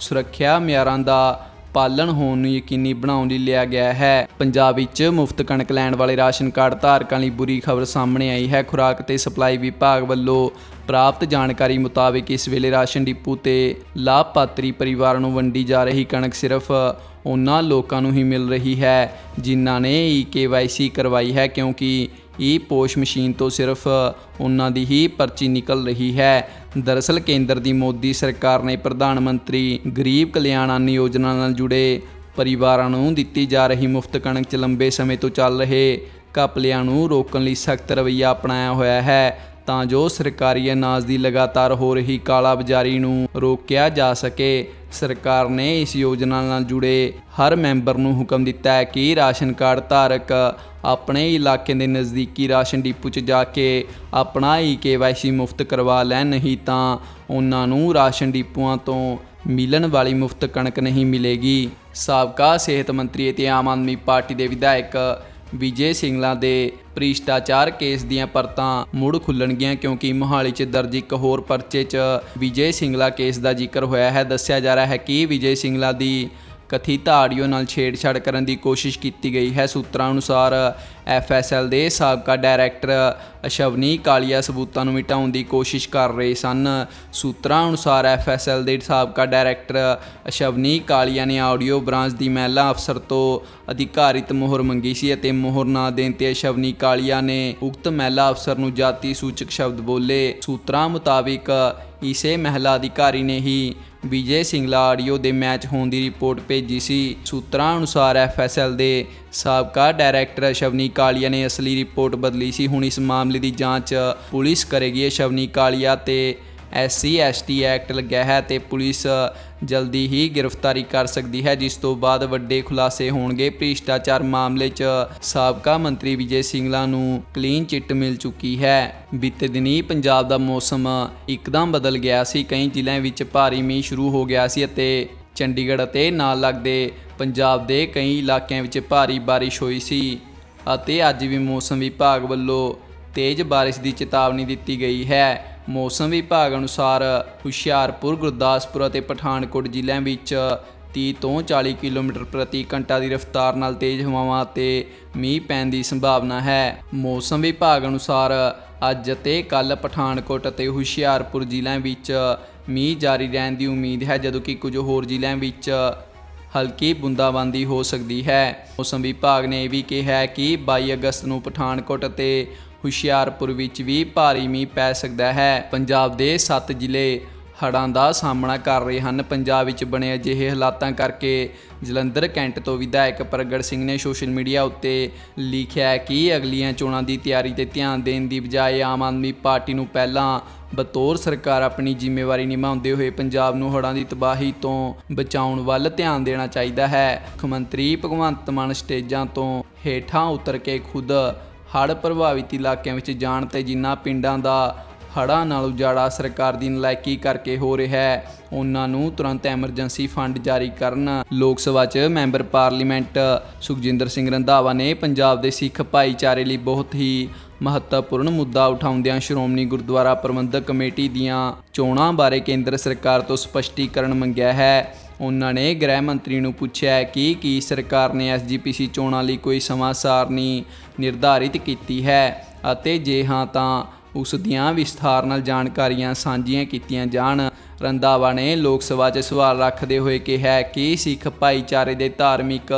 ਸੁਰੱਖਿਆ ਮਿਆਰਾਂ ਦਾ ਪਾਲਣ ਹੋਣ ਨੂੰ ਯਕੀਨੀ ਬਣਾਉਣ ਲਈ ਲਿਆ ਗਿਆ ਹੈ। ਪੰਜਾਬ ਵਿੱਚ ਮੁਫਤ ਕਣਕ ਲੈਣ ਵਾਲੇ ਰਾਸ਼ਨ ਕਾਰਡ ਧਾਰਕਾਂ ਲਈ ਬੁਰੀ ਖਬਰ ਸਾਹਮਣੇ ਆਈ ਹੈ। ਖੁਰਾਕ ਤੇ ਸਪਲਾਈ ਵਿਭਾਗ ਵੱਲੋਂ ਪ੍ਰਾਪਤ ਜਾਣਕਾਰੀ ਮੁਤਾਬਕ ਇਸ ਵੇਲੇ ਰਾਸ਼ਨ ਡਿਪੂ ਤੇ ਲਾਭਪਾਤਰੀ ਪਰਿਵਾਰਾਂ ਨੂੰ ਵੰਡੀ ਜਾ ਰਹੀ ਕਣਕ ਸਿਰਫ ਉਹਨਾਂ ਲੋਕਾਂ ਨੂੰ ਹੀ ਮਿਲ ਰਹੀ ਹੈ ਜਿਨ੍ਹਾਂ ਨੇ ਈ ਕੇਵਾਈਸੀ ਕਰਵਾਈ ਹੈ ਕਿਉਂਕਿ ਈ ਪੋਸ਼ ਮਸ਼ੀਨ ਤੋਂ ਸਿਰਫ ਉਹਨਾਂ ਦੀ ਹੀ ਪਰਚੀ ਨਿਕਲ ਰਹੀ ਹੈ। ਦਰਅਸਲ ਕੇਂਦਰ ਦੀ ਮੋਦੀ ਸਰਕਾਰ ਨੇ ਪ੍ਰਧਾਨ ਮੰਤਰੀ ਗਰੀਬ ਕਲਿਆਣ ਅੰਨ ਯੋਜਨਾ ਨਾਲ ਜੁੜੇ ਪਰਿਵਾਰਾਂ ਨੂੰ ਦਿੱਤੀ ਜਾ ਰਹੀ ਮੁਫਤ ਕਣਕ 'ਚ ਲੰਬੇ ਸਮੇਂ ਤੋਂ ਚੱਲ ਰਹੇ ਘਪਲਿਆਂ ਨੂੰ ਰੋਕਣ ਲਈ ਸਖਤ ਰਵੱਈਆ ਅਪਣਾਇਆ ਹੋਇਆ ਹੈ। ਤਾਂ ਜੋ ਸਰਕਾਰੀ ਅਨਾਜ ਦੀ ਲਗਾਤਾਰ ਹੋ ਰਹੀ ਕਾਲਾਬਾਜ਼ਾਰੀ ਨੂੰ ਰੋਕਿਆ ਜਾ ਸਕੇ। ਸਰਕਾਰ ਨੇ ਇਸ ਯੋਜਨਾ ਨਾਲ ਜੁੜੇ ਹਰ ਮੈਂਬਰ ਨੂੰ ਹੁਕਮ ਦਿੱਤਾ ਹੈ ਕਿ ਰਾਸ਼ਨ ਕਾਰਡ ਧਾਰਕ ਆਪਣੇ ਇਲਾਕੇ ਦੇ ਨਜ਼ਦੀਕੀ ਰਾਸ਼ਨ ਡਿਪੂ 'ਚ ਜਾ ਕੇ ਆਪਣਾ ਈ ਕੇਵਾਈਸੀ ਮੁਫਤ ਕਰਵਾ ਲੈਣ। ਨਹੀਂ ਤਾਂ ਉਹਨਾਂ ਨੂੰ ਰਾਸ਼ਨ ਡਿਪੂਆਂ ਤੋਂ ਮਿਲਣ ਵਾਲੀ ਮੁਫਤ ਕਣਕ ਨਹੀਂ ਮਿਲੇਗੀ। ਸਾਬਕਾ ਸਿਹਤ ਮੰਤਰੀ ਅਤੇ ਆਮ ਆਦਮੀ ਪਾਰਟੀ ਦੇ ਵਿਧਾਇਕ ਵਿਜੇ ਸਿੰਗਲਾ ਦੇ ਭ੍ਰਿਸ਼ਟਾਚਾਰ ਕੇਸ ਦੀਆਂ ਪਰਤਾਂ ਮੁੜ ਖੁੱਲਣਗੀਆਂ ਕਿਉਂਕਿ ਮੋਹਾਲੀ 'ਚ ਦਰਜ ਇੱਕ ਹੋਰ ਪਰਚੇ 'ਚ ਵਿਜੇ ਸਿੰਗਲਾ ਕੇਸ ਦਾ ਜ਼ਿਕਰ ਹੋਇਆ ਹੈ। ਦੱਸਿਆ ਜਾ ਰਿਹਾ ਹੈ ਕਿ ਵਿਜੇ ਸਿੰਗਲਾ ਦੀ ਕਥਿਤ ਆਡੀਓ ਨਾਲ ਛੇੜਛਾੜ ਕਰਨ ਦੀ ਕੋਸ਼ਿਸ਼ ਕੀਤੀ ਗਈ ਹੈ। ਸੂਤਰਾਂ ਅਨੁਸਾਰ, ਐਫਐਸਐਲ ਦੇ ਸਾਬਕਾ ਡਾਇਰੈਕਟਰ ਅਸ਼ਵਨੀ ਕਾਲੀਆ ਸਬੂਤਾਂ ਨੂੰ ਮਿਟਾਉਣ ਦੀ ਕੋਸ਼ਿਸ਼ ਕਰ ਰਹੇ ਸਨ। ਸੂਤਰਾਂ ਅਨੁਸਾਰ, ਐਫਐਸਐਲ ਦੇ ਸਾਬਕਾ ਡਾਇਰੈਕਟਰ ਅਸ਼ਵਨੀ ਕਾਲੀਆ ਨੇ ਆਡੀਓ ਬ੍ਰਾਂਚ ਦੀ ਮਹਿਲਾ ਅਫਸਰ ਤੋਂ ਅਧਿਕਾਰਿਤ ਮੋਹਰ ਮੰਗੀ ਸੀ ਅਤੇ ਮੋਹਰ ਨਾ ਦੇਣ ਤੇ ਅਸ਼ਵਨੀ ਕਾਲੀਆ ਨੇ ਉਕਤ ਮਹਿਲਾ ਅਫਸਰ ਨੂੰ ਜਾਤੀ ਸੂਚਕ ਸ਼ਬਦ ਬੋਲੇ। ਸੂਤਰਾਂ ਮੁਤਾਬਿਕ ਇਸੇ ਮਹਿਲਾ ਅਧਿਕਾਰੀ ਨੇ ਹੀ ਵਿਜੇ ਸਿੰਗਲਾ ਆਡੀਓ ਦੇ ਮੈਚ ਹੋਣ ਦੀ ਰਿਪੋਰਟ ਭੇਜੀ ਸੀ। ਸੂਤਰਾਂ ਅਨੁਸਾਰ ਐਫਐਸਐਲ ਦੇ ਸਾਬਕਾ ਡਾਇਰੈਕਟਰ ਸ਼ਵਨੀ ਕਾਲੀਆ ਨੇ ਅਸਲੀ ਰਿਪੋਰਟ ਬਦਲੀ ਸੀ। ਹੁਣ ਇਸ ਮਾਮਲੇ ਦੀ ਜਾਂਚ ਪੁਲਿਸ ਕਰੇਗੀ। ਸ਼ਵਨੀ ਕਾਲੀਆ ਤੇ ਐਸਸੀ ਐਸਟੀ ਐਕਟ ਲੱਗਿਆ ਹੈ ਤੇ ਪੁਲਿਸ ਜਲਦੀ ਹੀ ਗ੍ਰਿਫਤਾਰੀ ਕਰ ਸਕਦੀ ਹੈ, ਜਿਸ ਤੋਂ ਬਾਅਦ ਵੱਡੇ ਖੁਲਾਸੇ ਹੋਣਗੇ। ਭ੍ਰਿਸ਼ਟਾਚਾਰ ਮਾਮਲੇ 'ਚ ਸਾਬਕਾ ਮੰਤਰੀ ਵਿਜੇ ਸਿੰਗਲਾ ਨੂੰ ਕਲੀਨ ਚਿੱਟ ਮਿਲ ਚੁੱਕੀ ਹੈ। ਬੀਤੇ ਦਿਨੀ ਪੰਜਾਬ ਦਾ ਮੌਸਮ ਇੱਕਦਮ ਬਦਲ ਗਿਆ ਸੀ। ਕਈ ਜ਼ਿਲ੍ਹਿਆਂ ਵਿੱਚ ਭਾਰੀ ਮੀਂਹ ਸ਼ੁਰੂ ਹੋ ਗਿਆ ਸੀ ਅਤੇ ਚੰਡੀਗੜ੍ਹ ਅਤੇ ਨਾਲ ਲੱਗਦੇ ਪੰਜਾਬ ਦੇ ਕਈ ਇਲਾਕਿਆਂ ਵਿੱਚ ਭਾਰੀ ਬਾਰਿਸ਼ ਹੋਈ ਸੀ ਅਤੇ ਅੱਜ ਵੀ ਮੌਸਮ ਵਿਭਾਗ ਵੱਲੋਂ ਤੇਜ਼ ਬਾਰਿਸ਼ ਦੀ ਚੇਤਾਵਨੀ ਦਿੱਤੀ ਗਈ ਹੈ। ਮੌਸਮ ਵਿਭਾਗ ਅਨੁਸਾਰ ਹੁਸ਼ਿਆਰਪੁਰ, ਗੁਰਦਾਸਪੁਰ ਅਤੇ ਪਠਾਨਕੋਟ ਜ਼ਿਲ੍ਹਿਆਂ ਵਿੱਚ 30 ਤੋਂ 40 ਕਿਲੋਮੀਟਰ ਪ੍ਰਤੀ ਘੰਟਾ ਦੀ ਰਫ਼ਤਾਰ ਨਾਲ ਤੇਜ਼ ਹਵਾਵਾਂ ਅਤੇ ਮੀਂਹ ਪੈਣ ਦੀ ਸੰਭਾਵਨਾ ਹੈ। ਮੌਸਮ ਵਿਭਾਗ ਅਨੁਸਾਰ ਅੱਜ ਅਤੇ ਕੱਲ ਪਠਾਨਕੋਟ ਅਤੇ ਹੁਸ਼ਿਆਰਪੁਰ ਜ਼ਿਲ੍ਹਿਆਂ ਵਿੱਚ ਮੀਂਹ ਜਾਰੀ ਰਹਿਣ ਦੀ ਉਮੀਦ ਹੈ, ਜਦੋਂ ਕਿ ਕੁਝ ਹੋਰ ਜ਼ਿਲ੍ਹਿਆਂ ਵਿੱਚ ਹਲਕੀ ਬੂੰਦਾਬਾਂਦੀ ਹੋ ਸਕਦੀ ਹੈ। ਮੌਸਮ ਵਿਭਾਗ ਨੇ ਇਹ ਵੀ ਕਿਹਾ ਹੈ ਕਿ 22 ਅਗਸਤ ਨੂੰ ਪਠਾਨਕੋਟ ਅਤੇ ਹੁਸ਼ਿਆਰਪੁਰ ਵਿੱਚ ਵੀ ਭਾਰੀ ਮੀਂਹ ਪੈ ਸਕਦਾ ਹੈ। ਪੰਜਾਬ ਦੇ 7 ਜ਼ਿਲ੍ਹੇ ਹੜ੍ਹਾਂ ਦਾ ਸਾਹਮਣਾ ਕਰ ਰਹੇ ਹਨ। ਪੰਜਾਬ ਵਿੱਚ ਬਣੇ ਅਜਿਹੇ ਹਾਲਾਤਾਂ ਕਰਕੇ ਜਲੰਧਰ ਕੈਂਟ ਤੋਂ ਵਿਧਾਇਕ ਪ੍ਰਗਟ ਸਿੰਘ ਨੇ ਸੋਸ਼ਲ ਮੀਡੀਆ ਉੱਤੇ ਲਿਖਿਆ ਕਿ ਅਗਲੀਆਂ ਚੋਣਾਂ ਦੀ ਤਿਆਰੀ ਤੇ ਧਿਆਨ ਦੇਣ ਦੀ ਬਜਾਏ ਆਮ ਆਦਮੀ ਪਾਰਟੀ ਨੂੰ ਪਹਿਲਾਂ ਬਤੌਰ ਸਰਕਾਰ ਆਪਣੀ ਜ਼ਿੰਮੇਵਾਰੀ ਨਿਭਾਉਂਦੇ ਹੋਏ ਪੰਜਾਬ ਨੂੰ ਹੜ੍ਹਾਂ ਦੀ ਤਬਾਹੀ ਤੋਂ ਬਚਾਉਣ ਵੱਲ ਧਿਆਨ ਦੇਣਾ ਚਾਹੀਦਾ ਹੈ। ਮੁੱਖ ਮੰਤਰੀ ਭਗਵੰਤ ਮਾਨ ਸਟੇਜਾਂ ਤੋਂ ਹੇਠਾਂ ਉਤਰ ਕੇ ਖੁਦ ਹੜ੍ਹ ਪ੍ਰਭਾਵਿਤ ਇਲਾਕਿਆਂ ਵਿੱਚ ਜਾਣ ਤੇ ਜਿਨ੍ਹਾਂ ਪਿੰਡਾਂ ਦਾ ਹੜ੍ਹਾਂ ਨਾਲ ਉਜਾੜਾ ਸਰਕਾਰ ਦੀ ਨਲਾਇਕੀ ਕਰਕੇ ਹੋ ਰਿਹਾ ਹੈ, ਉਹਨਾਂ ਨੂੰ ਤੁਰੰਤ ਐਮਰਜੈਂਸੀ ਫੰਡ ਜਾਰੀ ਕਰਨ। ਲੋਕ ਸਭਾ 'ਚ ਮੈਂਬਰ ਪਾਰਲੀਮੈਂਟ ਸੁਖਜਿੰਦਰ ਸਿੰਘ ਰੰਧਾਵਾ ਨੇ ਪੰਜਾਬ ਦੇ ਸਿੱਖ ਭਾਈਚਾਰੇ ਲਈ ਬਹੁਤ ਹੀ ਮਹੱਤਵਪੂਰਨ ਮੁੱਦਾ ਉਠਾਉਂਦਿਆਂ ਸ਼੍ਰੋਮਣੀ ਗੁਰਦੁਆਰਾ ਪ੍ਰਬੰਧਕ ਕਮੇਟੀ ਦੀਆਂ ਚੋਣਾਂ ਬਾਰੇ ਕੇਂਦਰ ਸਰਕਾਰ ਤੋਂ ਸਪਸ਼ਟੀਕਰਨ ਮੰਗਿਆ ਹੈ। ਉਹਨਾਂ ਨੇ ਗ੍ਰਹਿ ਮੰਤਰੀ ਨੂੰ ਪੁੱਛਿਆ ਕਿ ਕੀ ਸਰਕਾਰ ਨੇ ਐਸਜੀਪੀਸੀ ਚੋਣਾਂ ਲਈ ਕੋਈ ਸਮਾਂ ਸਾਰਣੀ ਨਿਰਧਾਰਿਤ ਕੀਤੀ ਹੈ ਅਤੇ ਜੇ ਹਾਂ ਤਾਂ ਉਸ ਦੀਆਂ ਵਿਸਥਾਰ ਨਾਲ ਜਾਣਕਾਰੀਆਂ ਸਾਂਝੀਆਂ ਕੀਤੀਆਂ ਜਾਣ। ਰੰਧਾਵਾ ਨੇ ਲੋਕ ਸਭਾ 'ਚ ਸਵਾਲ ਰੱਖਦੇ ਹੋਏ ਕਿਹਾ ਕਿ ਸਿੱਖ ਭਾਈਚਾਰੇ ਦੇ ਧਾਰਮਿਕ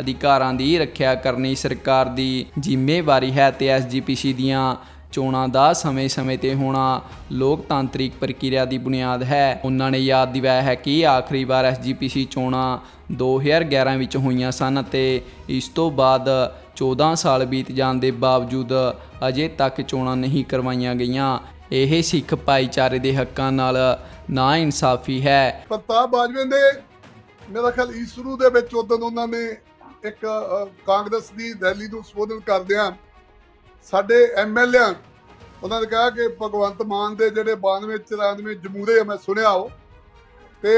ਅਧਿਕਾਰਾਂ ਦੀ ਰੱਖਿਆ ਕਰਨੀ ਸਰਕਾਰ ਦੀ ਜ਼ਿੰਮੇਵਾਰੀ ਹੈ ਤੇ ਐਸਜੀਪੀਸੀ ਦੀਆਂ ਚੋਣਾਂ ਦਾ ਸਮੇਂ-ਸਮੇਂ ਤੇ ਹੋਣਾ ਲੋਕਤਾਂਤਰਿਕ ਪ੍ਰਕਿਰਿਆ ਦੀ ਬੁਨਿਆਦ ਹੈ। ਉਹਨਾਂ ਨੇ ਯਾਦ ਦਿਵਾਇਆ ਹੈ ਕਿ ਆਖਰੀ ਵਾਰ ਐਸਜੀਪੀਸੀ ਚੋਣਾਂ 2011 ਵਿੱਚ ਹੋਈਆਂ ਸਨ ਅਤੇ ਇਸ ਤੋਂ ਬਾਅਦ 14 ਸਾਲ ਬੀਤ ਜਾਣ ਦੇ ਬਾਵਜੂਦ ਅਜੇ ਤੱਕ ਚੋਣਾਂ ਨਹੀਂ ਕਰਵਾਈਆਂ ਗਈਆਂ। ਇਹ ਸਿੱਖ ਭਾਈਚਾਰੇ ਦੇ ਹੱਕਾਂ ਨਾਲ ਨਾ ਇਨਸਾਫੀ ਹੈ। ਪ੍ਰਤਾਪ ਬਾਜਵੇ ਦੇ ਮੇਰਾ ਖਿਆਲ ਈਸਰੂ ਦੇ ਵਿੱਚ ਉਦੋਂ ਉਹਨਾਂ ਨੇ ਇੱਕ ਕਾਂਗਰਸ ਦੀ ਰੈਲੀ ਨੂੰ ਸੰਬੋਧਨ ਕਰਦਿਆਂ ਸਾਡੇ ਐਮਐਲਏ ਉਹਨਾਂ ਨੇ ਕਿਹਾ ਕਿ ਭਗਵੰਤ ਮਾਨ ਦੇ ਜਿਹੜੇ 92 94 ਜਮੂਰੇ ਆ, ਮੈਂ ਸੁਣਿਆ ਉਹ। ਤੇ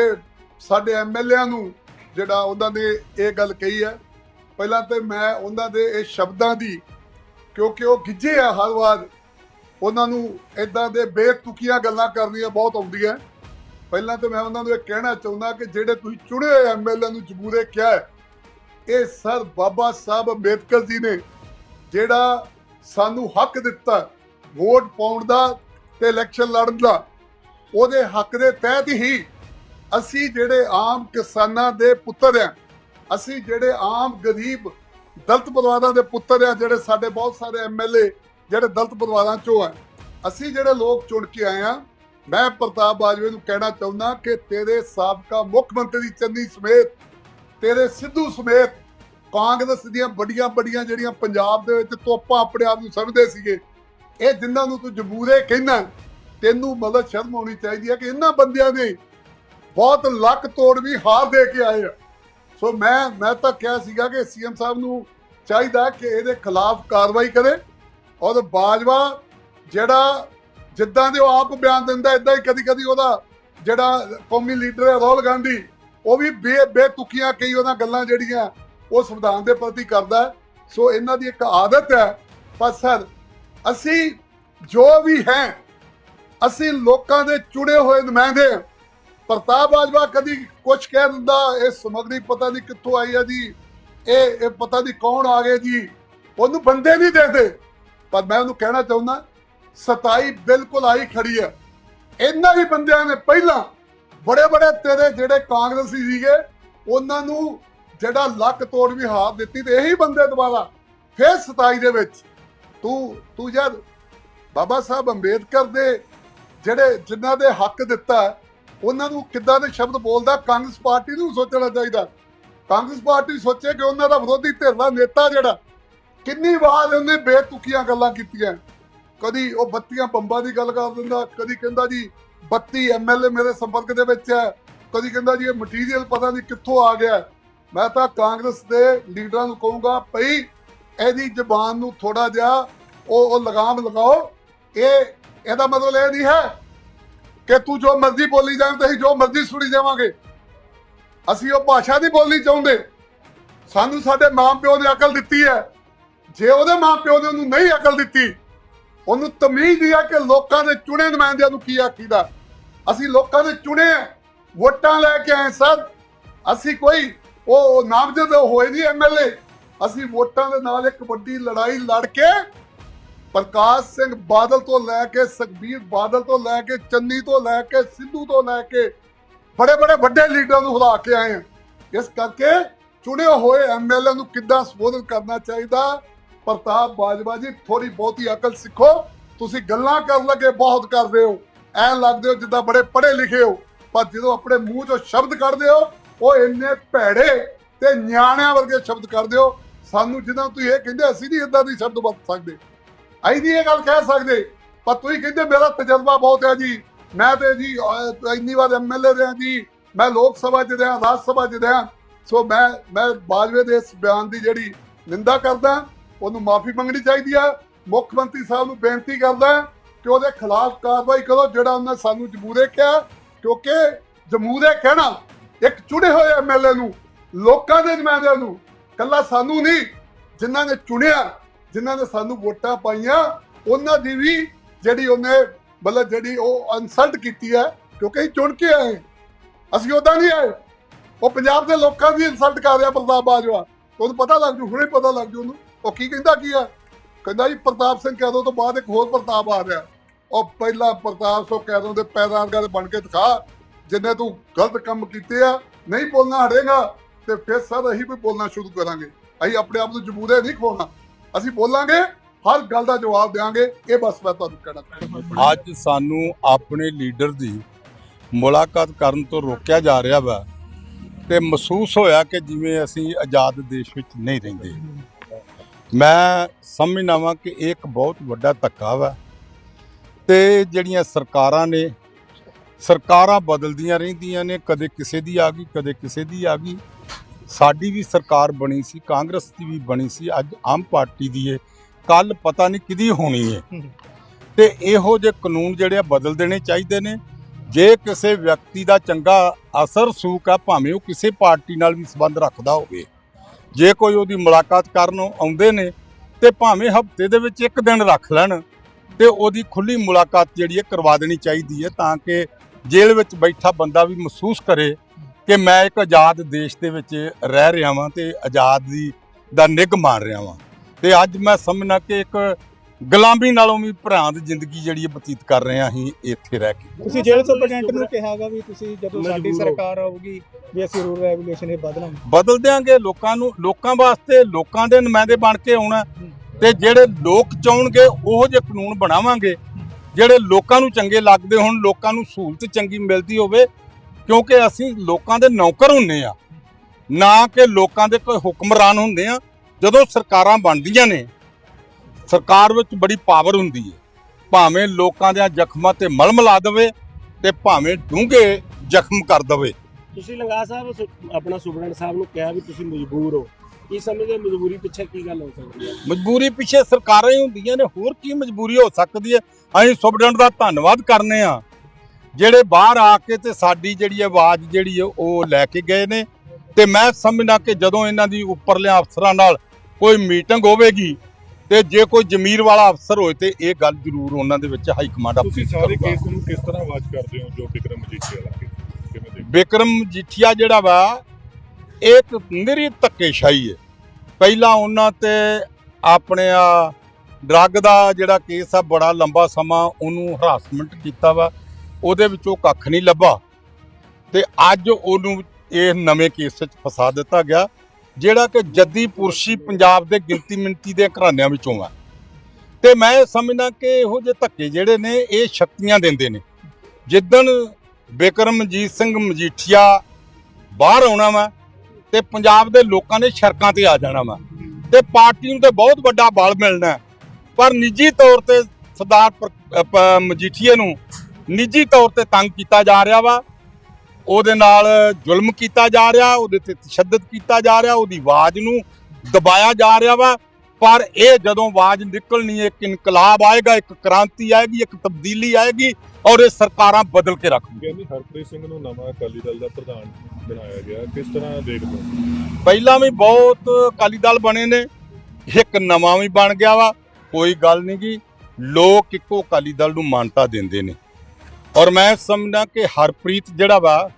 ਸਾਡੇ ਐਮਐਲਏ ਨੂੰ ਜਿਹੜਾ ਉਹਨਾਂ ਨੇ ਇਹ ਗੱਲ ਕਹੀ ਹੈ ਪਹਿਲਾਂ ਤੇ ਮੈਂ ਉਹਨਾਂ ਦੇ ਇਹ ਸ਼ਬਦਾਂ ਦੀ ਕਿਉਂਕਿ ਉਹ ਗਿੱਜੇ ਆ ਹਰ ਵਾਰ ਉਹਨਾਂ ਨੂੰ ਇਦਾਂ ਦੇ ਬੇਤੁਕੀਆਂ ਗੱਲਾਂ ਕਰਨੀਆਂ ਬਹੁਤ ਆਉਂਦੀਆਂ। ਪਹਿਲਾਂ ਤਾਂ ਮੈਂ ਉਹਨਾਂ ਨੂੰ ਇਹ ਕਹਿਣਾ ਚਾਹੁੰਦਾ ਕਿ ਜਿਹੜੇ ਤੁਸੀਂ ਚੁਣੇ ਹੋਏ ਐਮਐਲਏ ਨੂੰ ਜਮੂਰੇ ਕਿਹਾ ਇਹ ਸਰ ਬਾਬਾ ਸਾਹਿਬ ਅੰਬੇਦਕਰ ਜੀ ਨੇ ਜਿਹੜਾ ਸਾਨੂੰ ਹੱਕ ਦਿੱਤਾ ਵੋਟ ਪਾਉਣ ਦਾ ਤੇ ਇਲੈਕਸ਼ਨ ਲੜਨ ਦਾ। ਉਹਦੇ ਹੱਕ ਦੇ ਤਹਿਤ ਹੀ ਅਸੀਂ ਜਿਹੜੇ ਆਮ ਕਿਸਾਨਾਂ ਦੇ ਪੁੱਤਰ ਆ, ਅਸੀਂ ਜਿਹੜੇ ਆਮ ਗਰੀਬ ਦਲਤ ਪਰਿਵਾਰਾਂ ਦੇ ਪੁੱਤਰ ਆ, ਜਿਹੜੇ ਸਾਡੇ ਬਹੁਤ ਸਾਰੇ ਐਮਐਲਏ ਜਿਹੜੇ ਦਲਤ ਪਰਿਵਾਰਾਂ ਚੋਂ ਆ, ਅਸੀਂ ਜਿਹੜੇ ਲੋਕ ਚੁਣ ਕੇ ਆਏ ਆ, ਮੈਂ ਪ੍ਰਤਾਪ ਬਾਜਵੇ ਨੂੰ ਕਹਿਣਾ ਚਾਹੁੰਦਾ ਕਿ ਤੇਰੇ ਸਾਬਕਾ ਮੁੱਖ ਮੰਤਰੀ ਚੰਨੀ ਸਮੇਤ, ਤੇਰੇ ਸਿੱਧੂ ਸਮੇਤ ਕਾਂਗਰਸ ਦੀਆਂ ਵੱਡੀਆਂ ਵੱਡੀਆਂ ਜਿਹੜੀਆਂ ਪੰਜਾਬ ਦੇ ਵਿੱਚ ਤੋਪਾਂ ਆਪਣੇ ਆਪ ਨੂੰ ਸਮਝਦੇ ਸੀਗੇ, ਇਹ ਜਿਨ੍ਹਾਂ ਨੂੰ ਤੂੰ ਜਮੂਰੇ ਕਹਿੰਦਾ, ਤੈਨੂੰ ਮਤਲਬ ਸ਼ਰਮ ਆਉਣੀ ਚਾਹੀਦੀ ਹੈ ਕਿ ਇਹਨਾਂ ਬੰਦਿਆਂ ਨੇ ਬਹੁਤ ਲੱਕ ਤੋੜ ਵੀ ਹਾਰ ਦੇ ਕੇ ਆਏ ਆ। ਸੋ ਮੈਂ ਮੈਂ ਤਾਂ ਕਿਹਾ ਸੀਗਾ ਕਿ ਸੀਐਮ ਸਾਹਿਬ ਨੂੰ ਚਾਹੀਦਾ ਕਿ ਇਹਦੇ ਖਿਲਾਫ ਕਾਰਵਾਈ ਕਰੇ ਔਰ ਬਾਜਵਾ ਜਿਹੜਾ ਜਿੱਦਾਂ ਦੇ ਉਹ ਆਪ ਬਿਆਨ ਦਿੰਦਾ ਇਦਾਂ ਹੀ ਕਦੀ ਕਦੀ ਉਹਦਾ ਜਿਹੜਾ ਕੌਮੀ ਲੀਡਰ ਹੈ ਰਾਹੁਲ ਗਾਂਧੀ, ਉਹ ਵੀ ਬੇ ਬੇਤੁਕੀਆਂ ਕਈ ਉਹਨਾਂ ਗੱਲਾਂ ਜਿਹੜੀਆਂ ਉਹ ਸੰਵਿਧਾਨ ਦੇ ਪ੍ਰਤੀ ਕਰਦਾ ਸੋ ਇਹਨਾਂ ਦੀ ਇੱਕ ਆਦਤ ਹੈ। ਪਰ ਸਰ, ਅਸੀਂ ਜੋ ਵੀ ਹੈ, ਅਸੀਂ ਲੋਕਾਂ ਦੇ ਚੁਣੇ ਹੋਏ ਨੁਮਾਇੰਦੇ ਹਾਂ। ਪ੍ਰਤਾਪ ਬਾਜਵਾ ਕਦੀ ਕੁਝ ਕਹਿ ਦਿੰਦਾ, ਇਹ ਸਮਗਰੀ ਪਤਾ ਨਹੀਂ ਕਿੱਥੋਂ ਆਈ ਹੈ ਜੀ। ਇਹ ਇਹ ਪਤਾ ਨਹੀਂ ਕੌਣ ਆ ਗਏ ਜੀ। ਉਹਨੂੰ ਬੰਦੇ ਨਹੀਂ ਦੇਖਦੇ। ਪਰ ਮੈਂ ਉਹਨੂੰ ਕਹਿਣਾ ਚਾਹੁੰਦਾ 27 ਬਿਲਕੁਲ ਆਈ ਖੜੀ ਹੈ। ਇਹਨਾਂ ਹੀ ਬੰਦਿਆਂ ਨੇ ਪਹਿਲਾਂ ਬੜੇ ਬੜੇ ਤੇਰੇ ਜਿਹੜੇ ਕਾਂਗਰਸੀ ਸੀਗੇ, ਉਹਨਾਂ ਨੂੰ ਜਿਹੜਾ ਲੱਕ ਤੋੜ ਵੀ ਹਾਰ ਦਿੱਤੀ ਤੇ ਇਹੀ ਬੰਦੇ ਦੁਬਾਰਾ ਫਿਰ 27 ਦੇ ਵਿੱਚ। ਤੂੰ ਤੂੰ ਯਾਰ ਬਾਬਾ ਸਾਹਿਬ ਅੰਬੇਦਕਰ ਦੇ ਜਿਹੜੇ ਜਿਨ੍ਹਾਂ ਦੇ ਹੱਕ ਦਿੱਤਾ, ਉਹਨਾਂ ਨੂੰ ਕਿੱਦਾਂ ਦੇ ਸ਼ਬਦ ਬੋਲਦਾ? ਕਾਂਗਰਸ ਪਾਰਟੀ ਨੂੰ ਸੋਚਣਾ ਚਾਹੀਦਾ। ਕਾਂਗਰਸ ਪਾਰਟੀ ਸੋਚੇ ਕਿ ਉਹਨਾਂ ਦਾ ਵਿਰੋਧੀ ਧਿਰ ਦਾ ਨੇਤਾ ਜਿਹੜਾ, ਕਿੰਨੀ ਵਾਰ ਉਹਨੇ ਬੇਤੁਕੀਆਂ ਗੱਲਾਂ ਕੀਤੀਆਂ। ਕਦੀ ਉਹ ਬੱਤੀਆਂ ਬੰਬਾਂ ਦੀ ਗੱਲ ਕਰ ਦਿੰਦਾ, ਕਦੀ ਕਹਿੰਦਾ ਜੀ 32 ਐਮਐਲਏ ਮੇਰੇ ਸੰਪਰਕ ਦੇ ਵਿੱਚ ਹੈ, ਕਦੀ ਕਹਿੰਦਾ ਜੀ ਇਹ ਮਟੀਰੀਅਲ ਪਤਾ ਨਹੀਂ ਕਿੱਥੋਂ ਆ ਗਿਆ। ਮੈਂ ਤਾਂ ਕਾਂਗਰਸ ਦੇ ਲੀਡਰਾਂ ਨੂੰ ਕਹੂੰਗਾ, ਭਈ ਇਹਦੀ ਜ਼ਬਾਨ ਨੂੰ ਥੋੜਾ ਜਿਹਾ ਉਹ ਉਹ ਲਗਾਮ ਲਗਾਓ। ਇਹ ਇਹਦਾ ਮਤਲਬ ਇਹ ਨਹੀਂ ਹੈ ਕਿ ਤੂੰ ਜੋ ਮਰਜ਼ੀ ਬੋਲੀ ਜਾਵੇਂ ਤੇ ਅਸੀਂ ਜੋ ਮਰਜ਼ੀ ਸੁਣੀ ਜਾਵਾਂਗੇ। ਅਸੀਂ ਉਹ ਭਾਸ਼ਾ ਨਹੀਂ ਬੋਲਣੀ ਚਾਹੁੰਦੇ। ਸਾਨੂੰ ਸਾਡੇ ਮਾਂ-ਪਿਓ ਨੇ ਅਕਲ ਦਿੱਤੀ ਹੈ। ਜੇ ਉਹਦੇ ਮਾਂ-ਪਿਓ ਨੇ ਉਹਨੂੰ ਨਹੀਂ ਅਕਲ ਦਿੱਤੀ, ਉਹਨੂੰ ਤਮੀਜ਼ ਦੀ ਆ ਕਿ ਲੋਕਾਂ ਦੇ ਚੁਣੇ ਨੁਮਾਇੰਦਿਆਂ ਨੂੰ ਕੀ ਆਖੀਦਾ? ਅਸੀਂ ਲੋਕਾਂ ਦੇ ਚੁਣੇ ਵੋਟਾਂ ਲੈ ਕੇ ਆਏ ਸਰ ਅਸੀਂ ਕੋਈ ਉਹ ਨਾਮਜ਼ਦ ਹੋਏ ਨਹੀਂ ਐਮਐਲਏ ਅਸੀਂ ਵੋਟਾਂ ਦੇ ਨਾਲ ਇੱਕ ਵੱਡੀ ਲੜਾਈ ਲੜ ਕੇ ਪ੍ਰਕਾਸ਼ ਸਿੰਘ ਬਾਦਲ ਤੋਂ ਲੈ ਕੇ ਸੁਖਬੀਰ ਬਾਦਲ ਤੋਂ ਲੈ ਕੇ ਚੰਨੀ ਤੋਂ ਲੈ ਕੇ ਸਿੱਧੂ ਤੋਂ ਲੈ ਕੇ ਬੜੇ ਬੜੇ ਵੱਡੇ ਲੀਡਰਾਂ ਨੂੰ ਹਰਾ ਕੇ ਆਏ ਹਾਂ। ਇਸ ਕਰਕੇ ਚੁਣੇ ਹੋਏ ਐਮਐਲਏ ਨੂੰ ਕਿੱਦਾਂ ਸੰਬੋਧਨ ਕਰਨਾ ਚਾਹੀਦਾ? ਪ੍ਰਤਾਪ ਬਾਜਵਾ ਜੀ ਥੋੜੀ ਬਹੁਤੀ ਅਕਲ ਸਿੱਖੋ। ਤੁਸੀਂ ਗੱਲਾਂ ਕਰਨ ਲੱਗੇ ਬਹੁਤ ਕਰਦੇ ਹੋ। ਐਂ ਲੱਗਦੇ ਹੋ ਜਿੱਦਾਂ ਬੜੇ ਪੜ੍ਹੇ ਲਿਖੇ ਹੋ। ਪਰ ਜਦੋਂ ਆਪਣੇ ਮੂੰਹ ਚੋਂ ਸ਼ਬਦ ਕੱਢਦੇ ਹੋ ਉਹ ਇੰਨੇ ਭੈੜੇ ਤੇ ਨਿਆਣਿਆਂ ਵਰਗੇ ਸ਼ਬਦ ਕੱਢਦੇ ਹੋ। ਸਾਨੂੰ ਜਿੱਦਾਂ ਤੁਸੀਂ ਇਹ ਕਹਿੰਦੇ, ਅਸੀਂ ਨਹੀਂ ਇਦਾਂ ਦੀ ਸ਼ਬਦ ਵਰਤ ਸਕਦੇ। ਅਸੀਂ ਨਹੀਂ ਇਹ ਗੱਲ ਕਹਿ ਸਕਦੇ, ਪਰ ਤੁਸੀਂ ਕਹਿੰਦੇ ਮੇਰਾ ਤਜਰਬਾ ਬਹੁਤ ਹੈ ਜੀ। ਮੈਂ ਤੇ ਜੀ ਇੰਨੀ ਵਾਰ ਐਮਐਲਏ ਰਿਹਾ ਜੀ। ਮੈਂ ਲੋਕ ਸਭਾ ਚ ਰਿਹਾ, ਰਾਜ ਸਭਾ ਚ ਰਿਹਾ। ਸੋ ਮੈਂ ਮੈਂ ਬਾਜਵੇ ਦੇ ਇਸ ਬਿਆਨ ਦੀ ਜਿਹੜੀ ਨਿੰਦਾ ਕਰਦਾ, ਉਹਨੂੰ ਮਾਫੀ ਮੰਗਣੀ ਚਾਹੀਦੀ ਆ। ਮੁੱਖ ਮੰਤਰੀ ਸਾਹਿਬ ਨੂੰ ਬੇਨਤੀ ਕਰਦਾ ਕਿ ਉਹਦੇ ਖਿਲਾਫ ਕਾਰਵਾਈ ਕਰੋ, ਜਿਹੜਾ ਉਹਨੇ ਸਾਨੂੰ ਜਮੂਰੇ ਕਿਹਾ। ਕਿਉਂਕਿ ਜਮੂਰੇ ਕਹਿਣਾ ਇੱਕ ਚੁਣੇ ਹੋਏ ਐਮਐਲਏ ਨੂੰ, ਲੋਕਾਂ ਦੇ ਨੁਮਾਇੰਦਿਆਂ ਨੂੰ, ਕੱਲਾ ਸਾਨੂੰ ਨਹੀਂ, ਜਿਨ੍ਹਾਂ ਨੇ ਚੁਣਿਆ, ਜਿਨ੍ਹਾਂ ਨੇ ਸਾਨੂੰ ਵੋਟਾਂ ਪਾਈਆਂ, ਉਹਨਾਂ ਦੀ ਵੀ ਜਿਹੜੀ ਉਹਨੇ, ਮਤਲਬ ਜਿਹੜੀ ਉਹ ਇਨਸਲਟ ਕੀਤੀ ਹੈ, ਕਿਉਂਕਿ ਅਸੀਂ ਚੁਣ ਕੇ ਆਏ ਅਸੀਂ ਉਦਾਂ ਨਹੀਂ ਆਏ। ਉਹ ਪੰਜਾਬ ਦੇ ਲੋਕਾਂ ਦੀ ਇਨਸਲਟ ਕਰ ਰਿਹਾ ਪ੍ਰਤਾਪ ਬਾਜਵਾ। ਉਹਨੂੰ ਪਤਾ ਲੱਗ ਜੂ, ਹੁਣੇ ਪਤਾ ਲੱਗ ਜੂ ਉਹਨੂੰ। ਉਹ ਕੀ ਕਹਿੰਦਾ, ਕੀ ਆ ਕਹਿੰਦਾ ਜੀ, ਪ੍ਰਤਾਪ ਸਿੰਘ ਕੈਦੋਂ ਤੋਂ ਬਾਅਦ ਇੱਕ ਹੋਰ ਪ੍ਰਤਾਪ ਆ ਰਿਹਾ। ਉਹ ਪਹਿਲਾ ਪ੍ਰਤਾਪ ਸਿੰਘ ਕੈਦੋਂ ਦੇ ਪੈਦਾਂਗਾ ਦੇ ਬਣ ਕੇ ਦਿਖਾ। ਜਿੰਨੇ ਤੂੰ ਗਲਤ ਕੰਮ ਕੀਤੇ ਆ, ਨਹੀਂ ਬੋਲਣਾ ਹਟੇਗਾ, ਤੇ ਫਿਰ ਸਰ ਅਸੀਂ ਵੀ ਬੋਲਣਾ ਸ਼ੁਰੂ ਕਰਾਂਗੇ। ਅਸੀਂ ਆਪਣੇ ਆਪ ਨੂੰ ਜਮੂਰੇ ਨਹੀਂ ਖੋਣਾ ਅਸੀਂ ਬੋਲਾਂਗੇ, ਹਰ ਗੱਲ ਦਾ ਜਵਾਬ ਦੇਵਾਂਗੇ ਇਹ ਬਸ ਮੈਂ ਤੁਹਾਨੂੰ ਕਹਿਣਾ ਚਾਹੁੰਦਾ। ਅੱਜ ਸਾਨੂੰ ਆਪਣੇ ਲੀਡਰ ਦੀ ਮੁਲਾਕਾਤ ਕਰਨ ਤੋਂ ਰੋਕਿਆ ਜਾ ਰਿਹਾ ਵਾ, ਤੇ ਮਹਿਸੂਸ ਹੋਇਆ ਕਿ ਜਿਵੇਂ ਅਸੀਂ ਆਜ਼ਾਦ ਦੇਸ਼ ਵਿੱਚ ਨਹੀਂ ਰਹਿੰਦੇ। ਮੈਂ ਸਮਝਦਾ ਵਾਂ ਕਿ ਇਹ ਇੱਕ ਬਹੁਤ ਵੱਡਾ ਧੱਕਾ ਵਾ, ਤੇ ਜਿਹੜੀਆਂ ਸਰਕਾਰਾਂ ਨੇ ਸਰਕਾਰਾਂ ਬਦਲਦੀਆਂ ਰਹਿੰਦੀਆਂ ਨੇ ਕਦੇ ਕਿਸੇ ਦੀ ਆ ਗਈ ਕਦੇ ਕਿਸੇ ਦੀ ਆ ਗਈ। ਸਾਡੀ ਵੀ ਸਰਕਾਰ ਬਣੀ ਸੀ ਕਾਂਗਰਸ ਦੀ ਵੀ ਬਣੀ ਸੀ ਅੱਜ ਆਮ ਪਾਰਟੀ ਦੀ ਏ। ਕੱਲ ਪਤਾ ਨਹੀਂ ਕਿਹਦੀ ਹੋਣੀ ਏ। ਤੇ ਇਹੋ ਜਿਹੇ ਕਾਨੂੰਨ ਜਿਹੜੇ ਆ ਬਦਲ ਦੇਣੇ ਚਾਹੀਦੇ ਨੇ। ਜੇ ਕਿਸੇ ਵਿਅਕਤੀ ਦਾ ਚੰਗਾ ਅਸਰ ਸੂਕ ਆ ਭਾਵੇਂ ਉਹ ਕਿਸੇ ਪਾਰਟੀ ਨਾਲ ਵੀ ਸੰਬੰਧ ਰੱਖਦਾ ਹੋਵੇ। ਜੇ ਕੋਈ ਉਹਦੀ ਮੁਲਾਕਾਤ ਕਰਨ ਆਉਂਦੇ ਨੇ ਤੇ ਭਾਵੇਂ ਹਫ਼ਤੇ ਦੇ ਵਿੱਚ ਇੱਕ ਦਿਨ ਰੱਖ ਲੈਣ ਤੇ ਉਹਦੀ ਖੁੱਲੀ ਮੁਲਾਕਾਤ ਜਿਹੜੀ ਹੈ ਕਰਵਾ ਦੇਣੀ ਚਾਹੀਦੀ ਹੈ ਤਾਂ ਕਿ ਜੇਲ੍ਹ ਵਿੱਚ ਬੈਠਾ ਬੰਦਾ ਵੀ ਮਹਿਸੂਸ ਕਰੇ ਕਿ ਮੈਂ ਇੱਕ ਆਜ਼ਾਦ ਦੇਸ਼ ਦੇ ਵਿੱਚ ਰਹਿ ਰਿਹਾ ਵਾਂ ਤੇ ਆਜ਼ਾਦੀ ਦਾ ਨਿੱਘ ਮਾਣ ਰਿਹਾ ਵਾਂ। ਤੇ ਅੱਜ ਮੈਂ ਸਮਝਣਾ ਕਿ ਇੱਕ ਗੁਲਾਮੀ ਨਾਲੋਂ ਵੀ ਭਰਾਂਤ ਜ਼ਿੰਦਗੀ ਜਿਹੜੀ ਹੈ ਬਤੀਤ ਕਰ ਰਹੇ ਹਾਂ ਅਸੀਂ ਇੱਥੇ ਰਹਿ ਕੇ। ਤੁਸੀਂ ਜੇਲ੍ਹ ਸੁਪਰਡੈਂਟ ਨੂੰ ਕਿਹਾਗਾ ਵੀ ਤੁਸੀਂ ਜਦੋਂ ਸਾਡੀ ਸਰਕਾਰ ਆਊਗੀ ਵੀ ਅਸੀਂ ਰੂਲ ਰੈਗੂਲੇਸ਼ਨ ਇਹ ਬਦਲਾਂਗੇ ਬਦਲ ਦਿਆਂਗੇ ਲੋਕਾਂ ਨੂੰ ਲੋਕਾਂ ਵਾਸਤੇ ਲੋਕਾਂ ਦੇ ਨੁਮਾਇੰਦੇ ਬਣ ਕੇ ਆਉਣਾ ਤੇ ਜਿਹੜੇ ਲੋਕ ਚਾਹਣਗੇ ਉਹੋ ਜਿਹੇ ਕਾਨੂੰਨ ਬਣਾਵਾਂਗੇ ਜਿਹੜੇ ਲੋਕਾਂ ਨੂੰ ਚੰਗੇ ਲੱਗਦੇ ਹੋਣ, ਲੋਕਾਂ ਨੂੰ ਸਹੂਲਤ ਚੰਗੀ ਮਿਲਦੀ ਹੋਵੇ, ਕਿਉਂਕਿ ਅਸੀਂ ਲੋਕਾਂ ਦੇ ਨੌਕਰ ਹੁੰਨੇ ਆ। ਨਾ ਕਿ ਲੋਕਾਂ ਦੇ ਕੋਈ ਹੁਕਮਰਾਨ ਹੁੰਦੇ ਆ। ਜਦੋਂ ਸਰਕਾਰਾਂ ਬਣਦੀਆਂ ਨੇ, ਸਰਕਾਰ ਵਿੱਚ ਬੜੀ ਪਾਵਰ ਹੁੰਦੀ ਹੈ ਭਾਵੇਂ ਲੋਕਾਂ ਦੇ ਜ਼ਖਮਾਂ ਤੇ ਮਲਮ ਲਾ ਦੇਵੇ ਤੇ ਭਾਵੇਂ ਡੂੰਘੇ ਜ਼ਖਮ ਕਰ ਦੇਵੇ। ਤੁਸੀਂ ਲੰਗਾ ਸਾਹਿਬ, ਆਪਣਾ ਸੁਪਰਡੈਂਟ ਸਾਹਿਬ ਨੂੰ ਕਿਹਾ ਵੀ ਤੁਸੀਂ ਮਜਬੂਰ ਹੋ। ਕੀ ਸਮਝਦੇ ਹੋ ਮਜਬੂਰੀ ਪਿੱਛੇ ਕੀ ਗੱਲ ਹੋ ਸਕਦੀ ਹੈ? ਮਜਬੂਰੀ ਪਿੱਛੇ ਸਰਕਾਰਾਂ ਹੀ ਹੁੰਦੀਆਂ ਨੇ ਹੋਰ ਕੀ ਮਜਬੂਰੀ ਹੋ ਸਕਦੀ ਹੈ? ਅਸੀਂ ਸੁਪਰਡੈਂਟ ਦਾ ਧੰਨਵਾਦ ਕਰਨੇ ਆ ਜਿਹੜੇ ਬਾਹਰ ਆ ਕੇ ਤੇ ਸਾਡੀ ਜਿਹੜੀ ਆਵਾਜ਼ ਜਿਹੜੀ ਹੈ ਉਹ ਲੈ ਕੇ ਗਏ ਨੇ। ਤੇ ਮੈਂ ਸਮਝਦਾ ਕਿ ਜਦੋਂ ਇਹਨਾਂ ਦੀ ਉੱਪਰਲੇ ਅਫਸਰਾਂ ਨਾਲ ਕੋਈ ਮੀਟਿੰਗ ਹੋਵੇਗੀ ਤੇ ਜੇ ਕੋਈ ਜ਼ਮੀਰ ਵਾਲਾ ਅਫਸਰ ਹੋਏ ਤੇ ਇਹ ਗੱਲ ਜ਼ਰੂਰ ਉਹਨਾਂ ਦੇ ਵਿੱਚ ਹਾਈ ਕਮਾਂਡ ਤੁਸੀਂ ਅਪੀਲ ਸਾਰੇ ਕੇਸ ਨੂੰ ਕਿਸ ਤਰ੍ਹਾਂ ਵਾਚ ਕਰਦੇ ਹੋ ਜੋ ਵਿਕਰਮ ਮਜੀਠੀਆ ਦਾ ਕੇਸ? ਕਿਵੇਂ ਦੇਖਦੇ ਵਿਕਰਮ ਜੀਠੀਆ ਜਿਹੜਾ ਵਾ ਇਹ ਇੱਕ ਨਿਰੀ ਧੱਕੇਸ਼ਾਹੀ ਹੈ। ਪਹਿਲਾਂ ਉਹਨਾਂ ਤੇ ਆਪਣੇ ਆ ਡਰੱਗ ਦਾ ਜਿਹੜਾ ਕੇਸ ਆ, ਬੜਾ ਲੰਬਾ ਸਮਾਂ ਉਹਨੂੰ ਹਰਾਸਮੈਂਟ ਕੀਤਾ ਵਾ। ਉਹਦੇ ਵਿੱਚੋਂ ਕੱਖ ਨਹੀਂ ਲੱਭਾ। ਤੇ ਅੱਜ ਉਹਨੂੰ ਇਹ ਨਵੇਂ ਕੇਸ ਵਿੱਚ ਫਸਾ ਦਿੱਤਾ ਗਿਆ, ਜਿਹੜਾ ਕਿ ਜੱਦੀ ਪੁਰਸ਼ੀ ਪੰਜਾਬ ਦੇ ਗਿਣਤੀ ਮਿੰਤੀ ਦੇ ਘਰਾਣਿਆਂ ਵਿੱਚੋਂ ਆ। ਤੇ ਮੈਂ ਇਹ ਸਮਝਦਾ ਕਿ ਇਹੋ ਜਿਹੇ ਧੱਕੇ ਜਿਹੜੇ ਨੇ, ਇਹ ਸ਼ਕਤੀਆਂ ਦਿੰਦੇ ਨੇ। ਜਿੱਦਣ ਬਿਕਰਮਜੀਤ ਸਿੰਘ ਮਜੀਠੀਆ ਬਾਹਰ ਆਉਣਾ ਵਾ ਤੇ ਪੰਜਾਬ ਦੇ ਲੋਕਾਂ ਨੇ ਸੜਕਾਂ ਤੇ ਆ ਜਾਣਾ ਵਾ। ਤੇ ਪਾਰਟੀ ਨੂੰ ਤੇ ਬਹੁਤ ਵੱਡਾ ਬਲ ਮਿਲਣਾ ਪਰ ਨਿੱਜੀ ਤੌਰ ਤੇ ਸਰਦਾਰ ਮਜੀਠੀਏ ਨੂੰ ਨਿੱਜੀ ਤੌਰ ਤੇ ਤੰਗ ਕੀਤਾ ਜਾ ਰਿਹਾ ਵਾ। ਉਹਦੇ ਨਾਲ ਜ਼ੁਲਮ ਕੀਤਾ ਜਾ ਰਿਹਾ, ਉਹਦੇ ਤੇ ਤਸ਼ੱਦਦ ਕੀਤਾ ਜਾ ਰਿਹਾ, ਉਹਦੀ ਆਵਾਜ਼ ਨੂੰ ਦਬਾਇਆ ਜਾ ਰਿਹਾ ਵਾ। ਪਰ ਇਹ ਜਦੋਂ ਆਵਾਜ਼ ਨਿਕਲਣੀ ਇੱਕ ਇਨਕਲਾਬ ਆਏਗਾ, ਇੱਕ ਕ੍ਰਾਂਤੀ ਆਏਗੀ, ਇੱਕ ਤਬਦੀਲੀ ਆਏਗੀ ਔਰ ਇਹ ਸਰਕਾਰਾਂ ਬਦਲ ਕੇ ਰੱਖੂ ਹਰਪ੍ਰੀਤ ਸਿੰਘ ਨੂੰ ਨਵਾਂ ਅਕਾਲੀ ਦਲ ਦਾ ਪ੍ਰਧਾਨ। ਬਣਾਇਆ ਗਿਆ, ਕਿਸ ਤਰ੍ਹਾਂ ਦੇਖਦੇ ਹੋ? ਪਹਿਲਾਂ ਵੀ ਬਹੁਤ ਅਕਾਲੀ ਦਲ ਬਣੇ ਨੇ, ਇੱਕ ਨਵਾਂ ਵੀ ਬਣ ਗਿਆ ਵਾ, ਕੋਈ ਗੱਲ ਨਹੀਂ ਗੀ, ਲੋਕ ਇੱਕੋ ਅਕਾਲੀ ਦਲ ਨੂੰ ਮਾਨਤਾ ਦਿੰਦੇ ਨੇ। ਔਰ ਮੈਂ ਸਮਝਦਾ ਕਿ ਹਰਪ੍ਰੀਤ ਜਿਹੜਾ ਵਾ,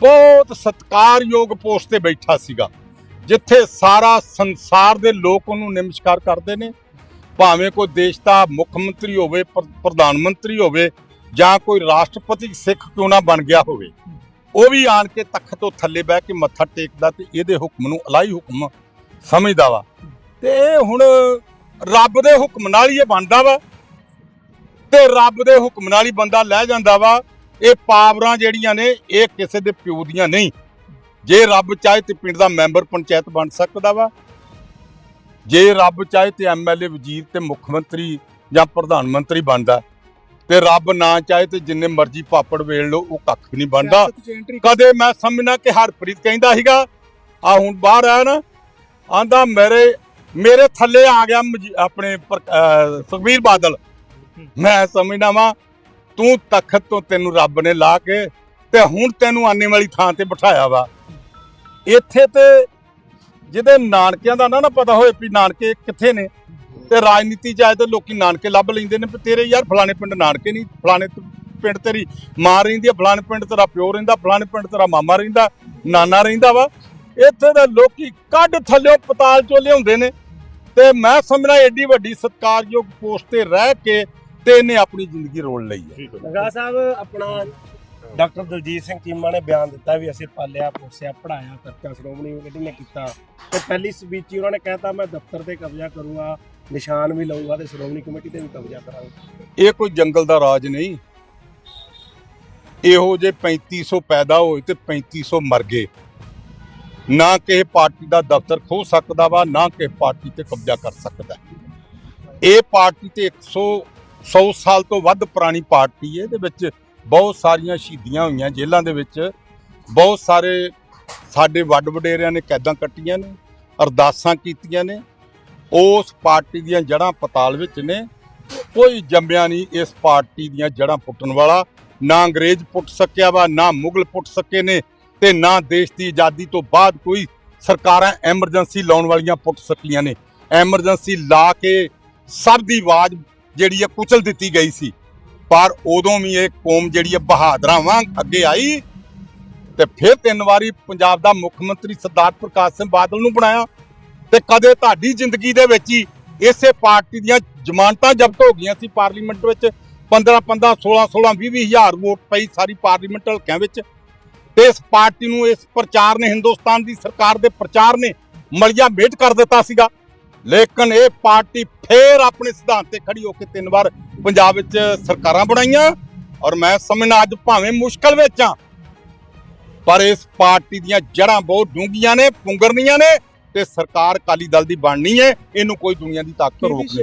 ਬਹੁਤ ਸਤਿਕਾਰਯੋਗ ਪੋਸਟ ਤੇ ਬੈਠਾ ਸੀਗਾ, ਜਿੱਥੇ ਸਾਰਾ ਸੰਸਾਰ ਦੇ ਲੋਕ ਉਹਨੂੰ ਨਮਸਕਾਰ ਕਰਦੇ ਨੇ। ਭਾਵੇਂ ਕੋਈ ਦੇਸ਼ ਦਾ ਮੁੱਖ ਮੰਤਰੀ ਹੋਵੇ ਪ੍ਰਧਾਨ ਮੰਤਰੀ ਹੋਵੇ, ਜਾਂ ਕੋਈ ਰਾਸ਼ਟਰਪਤੀ ਸਿੱਖ ਕਿਉਂ ਨਾ ਬਣ ਗਿਆ ਹੋਵੇ। ਉਹ ਵੀ ਆਣ ਕੇ ਤਖਤ ਤੋਂ ਥੱਲੇ ਬਹਿ ਕੇ ਮੱਥਾ ਟੇਕਦਾ ਤੇ ਇਹਦੇ ਹੁਕਮ ਨੂੰ ਅਲਾਈ ਹੁਕਮ ਸਮਝਦਾ ਵਾ। ਤੇ ਇਹ ਹੁਣ ਰੱਬ ਦੇ ਹੁਕਮ ਨਾਲ ਹੀ ਇਹ ਬਣਦਾ ਵਾ। ਤੇ ਰੱਬ ਦੇ ਹੁਕਮ ਨਾਲ ਹੀ ਬੰਦਾ ਲੈ ਜਾਂਦਾ ਵਾ। ਇਹ ਪਾਵਰਾਂ ਜਿਹੜੀਆਂ ਨੇ, ਇਹ ਕਿਸੇ ਦੇ ਪਿਓ ਦੀਆਂ ਨਹੀਂ। ਜੇ ਰੱਬ ਚਾਹੇ ਤੇ ਪਿੰਡ ਦਾ ਮੈਂਬਰ ਪੰਚਾਇਤ ਬਣ ਸਕਦਾ ਵਾ। ਜੇ ਰੱਬ ਚਾਹੇ ਤੇ ਐਮਐਲਏ ਵਜ਼ੀਰ ਤੇ ਮੁੱਖ ਮੰਤਰੀ ਜਾਂ ਪ੍ਰਧਾਨ ਮੰਤਰੀ ਬਣਦਾ। ਤੇ ਰੱਬ ਨਾ ਚਾਹੇ ਤੇ ਜਿੰਨੇ ਮਰਜ਼ੀ ਪਾਪੜ ਵੇਲ ਲਓ ਉਹ ਕੱਖ ਵੀ ਨਹੀਂ ਬਣਦਾ। ਕਦੇ ਮੈਂ ਸਮਝਣਾ ਕਿ ਹਰਪ੍ਰੀਤ ਕਹਿੰਦਾ ਸੀਗਾ ਆ ਹੁਣ ਬਾਹਰ ਆਇਆ ਨਾ ਆਂਦਾ ਮੇਰੇ ਮੇਰੇ ਥੱਲੇ ਆ ਗਿਆ ਆਪਣੇ ਸੁਖਬੀਰ ਬਾਦਲ। ਮੈਂ ਸਮਝਦਾ ਵਾਂ ਤੂੰ ਤਖਤ ਤੋਂ ਤੈਨੂੰ ਰੱਬ ਨੇ ਲਾ ਕੇ ਤੇ ਹੁਣ ਤੈਨੂੰ ਆਨੇ ਵਾਲੀ ਥਾਂ ਤੇ ਬਿਠਾਇਆ ਵਾ। ਇੱਥੇ ਤੇ ਜਿਹਦੇ ਨਾਨਕਿਆਂ ਦਾ ਨਾ ਨਾ ਪਤਾ ਹੋਏ ਵੀ ਨਾਨਕੇ ਕਿੱਥੇ ਨੇ। ਤੇ ਰਾਜਨੀਤੀ ਚ ਆਏ ਤੇ ਲੋਕੀ ਨਾਨਕੇ ਲੱਭ ਲੈਂਦੇ ਨੇ। ਤੇਰੇ ਯਾਰ ਫਲਾਣੇ ਪਿੰਡ ਨਾਨਕੇ ਨਹੀਂ ਫਲਾਣੇ ਪਿੰਡ ਤੇਰੀ ਮਾਂ ਰਹਿੰਦੀ ਆ ਫਲਾਣੇ ਪਿੰਡ ਤੇਰਾ ਪਿਓ ਰਹਿੰਦਾ ਫਲਾਣੇ ਪਿੰਡ ਤੇਰਾ ਮਾਮਾ ਰਹਿੰਦਾ ਨਾਨਾ ਰਹਿੰਦਾ ਵਾ। ਇੱਥੇ ਦੇ ਲੋਕੀ ਕੱਢ ਥੱਲਿਓ ਪਤਾਲ ਚੋਂ ਲਿਆਉਂਦੇ ਨੇ। ਤੇ ਮੈਂ ਸਮਝਣਾ ਏਡੀ ਵੱਡੀ ਸਤਿਕਾਰਯੋਗ ਪੋਸਟ ਤੇ ਰਹਿ ਕੇ ਤੇ ਇਹਨੇ ਆਪਣੀ ਜ਼ਿੰਦਗੀ ਰੋਲ ਲਈ ਹੈ ਲਗਾ ਸਾਹਿਬ ਆਪਣਾ ਡਾਕਟਰ ਦਲਜੀਤ ਸਿੰਘ ਚੀਮਾ ਨੇ ਬਿਆਨ ਦਿੱਤਾ ਵੀ ਅਸੀਂ ਪਾਲਿਆ, ਪੋਸਿਆ ਪੜਾਇਆ ਖਰਚਾ ਸ਼੍ਰੋਮਣੀ ਕਮੇਟੀ ਨੇ ਕੀਤਾ। ਤੇ ਪਹਿਲੀ ਸਪੀਚ ਹੀ ਉਹਨਾਂ ਨੇ ਕਹਿਤਾ, ਮੈਂ ਦਫ਼ਤਰ ਤੇ ਕਬਜ਼ਾ ਕਰੂੰਗਾ, ਨਿਸ਼ਾਨ ਵੀ ਲਊਗਾ ਤੇ ਸ਼੍ਰੋਮਣੀ ਕਮੇਟੀ ਤੇ ਵੀ ਕਬਜ਼ਾ ਕਰਾਂਗਾ। ਇਹ ਕੋਈ ਜੰਗਲ ਦਾ ਰਾਜ ਨਹੀਂ। ਇਹੋ ਜੇ 3500 ਪੈਦਾ ਹੋਏ ਤੇ 3500 ਮਰ ਗਏ। ਨਾ ਕਿਸੇ ਪਾਰਟੀ ਦਾ ਦਫ਼ਤਰ ਖੋ ਸਕਦਾ ਵਾ, ਨਾ ਕਿਸੇ ਪਾਰਟੀ ਤੇ ਕਬਜ਼ਾ ਕਰ ਸਕਦਾ। ਇਹ ਪਾਰਟੀ ਤੇ 100 100 ਸਾਲ ਤੋਂ ਵੱਧ ਪੁਰਾਣੀ ਪਾਰਟੀ ਹੈ, ਇਹਦੇ ਵਿੱਚ ਬਹੁਤ ਸਾਰੀਆਂ ਸ਼ਹੀਦੀਆਂ ਹੋਈਆਂ ਜੇਲ੍ਹਾਂ ਦੇ ਵਿੱਚ। ਬਹੁਤ ਸਾਰੇ ਸਾਡੇ ਵੱਡ ਵਡੇਰਿਆਂ ਨੇ ਕੈਦਾਂ ਕੱਟੀਆਂ ਨੇ, ਅਰਦਾਸਾਂ ਕੀਤੀਆਂ ਨੇ। ਉਸ ਪਾਰਟੀ ਦੀਆਂ ਜੜ੍ਹਾਂ ਪਤਾਲ ਵਿੱਚ ਨੇ। ਕੋਈ ਜੰਮਿਆ ਨਹੀਂ ਇਸ ਪਾਰਟੀ ਦੀਆਂ ਜੜ੍ਹਾਂ ਪੁੱਟਣ ਵਾਲਾ। ਨਾ ਅੰਗਰੇਜ਼ ਪੁੱਟ ਸਕਿਆ ਵਾ, ਨਾ ਮੁਗਲ ਪੁੱਟ ਸਕੇ ਨੇ ਤੇ ਨਾ ਦੇਸ਼ ਦੀ ਆਜ਼ਾਦੀ ਤੋਂ ਬਾਅਦ ਕੋਈ ਸਰਕਾਰਾਂ ਐਮਰਜੈਂਸੀ ਲਾਉਣ ਵਾਲੀਆਂ ਪੁੱਟ ਸਕੀਆਂ ਨੇ। ਐਮਰਜੈਂਸੀ ਲਾ ਕੇ ਸਭ ਦੀ ਆਵਾਜ਼ ਜਿਹੜੀ ਹੈ ਕੁਚਲ ਦਿੱਤੀ ਗਈ ਸੀ। ਪਰ ਉਦੋਂ ਵੀ ਇਹ ਕੌਮ ਜਿਹੜੀ ਹੈ ਬਹਾਦਰਾਂ ਵਾਂਗ ਅੱਗੇ ਆਈ ਤੇ ਫਿਰ ਤਿੰਨ ਵਾਰੀ ਪੰਜਾਬ ਦਾ ਮੁੱਖ ਮੰਤਰੀ ਸਰਦਾਰ ਪ੍ਰਕਾਸ਼ ਸਿੰਘ ਬਾਦਲ ਨੂੰ ਬਣਾਇਆ ਤੇ ਕਦੇ ਤੁਹਾਡੀ ਜ਼ਿੰਦਗੀ ਦੇ ਵਿੱਚ ਹੀ ਇਸੇ ਪਾਰਟੀ ਦੀਆਂ ਜ਼ਮਾਨਤਾਂ ਜ਼ਬਤ ਹੋ ਗਈਆਂ ਸੀ ਪਾਰਲੀਮੈਂਟ ਵਿੱਚ 15 15 16 16 20 20 ਹਜ਼ਾਰ ਵੋਟ ਪਈ ਸਾਰੀ ਪਾਰਲੀਮੈਂਟ ਹਲਕਿਆਂ ਵਿੱਚ ਤੇ ਇਸ ਪਾਰਟੀ ਨੂੰ ਇਸ ਪ੍ਰਚਾਰ ਨੇ ਹਿੰਦੁਸਤਾਨ ਦੀ ਸਰਕਾਰ ਦੇ ਪ੍ਰਚਾਰ ਨੇ ਮਲਿਆ ਮੇਟ ਕਰ ਦਿੱਤਾ ਸੀਗਾ। ਲੇਕਿਨ ਇਹ ਪਾਰਟੀ ਫੇਰ ਆਪਣੇ ਸਿਧਾਂਤ ਤੇ ਖੜੀ ਹੋ ਕੇ ਤਿੰਨ ਵਾਰ ਪੰਜਾਬ ਵਿੱਚ ਸਰਕਾਰਾਂ ਬਣਾਈਆਂ ਔਰ ਮੈਂ ਸਮਝਣਾ ਅੱਜ ਭਾਵੇਂ ਮੁਸ਼ਕਲ ਵਿੱਚ ਆ ਪਰ ਇਸ ਪਾਰਟੀ ਦੀਆਂ ਜੜ੍ਹਾਂ ਬਹੁਤ ਡੂੰਘੀਆਂ ਨੇ ਪੁੰਗਰਨੀਆਂ ਨੇ ਤੇ ਸਰਕਾਰ ਅਕਾਲੀ ਦਲ ਦੀ ਬਣਨੀ ਹੈ ਇਹਨੂੰ ਕੋਈ ਦੁਨੀਆ ਦੀ ਤਾਕਤ ਰੋਕ ਨਹੀਂ ਸਕਦੀ।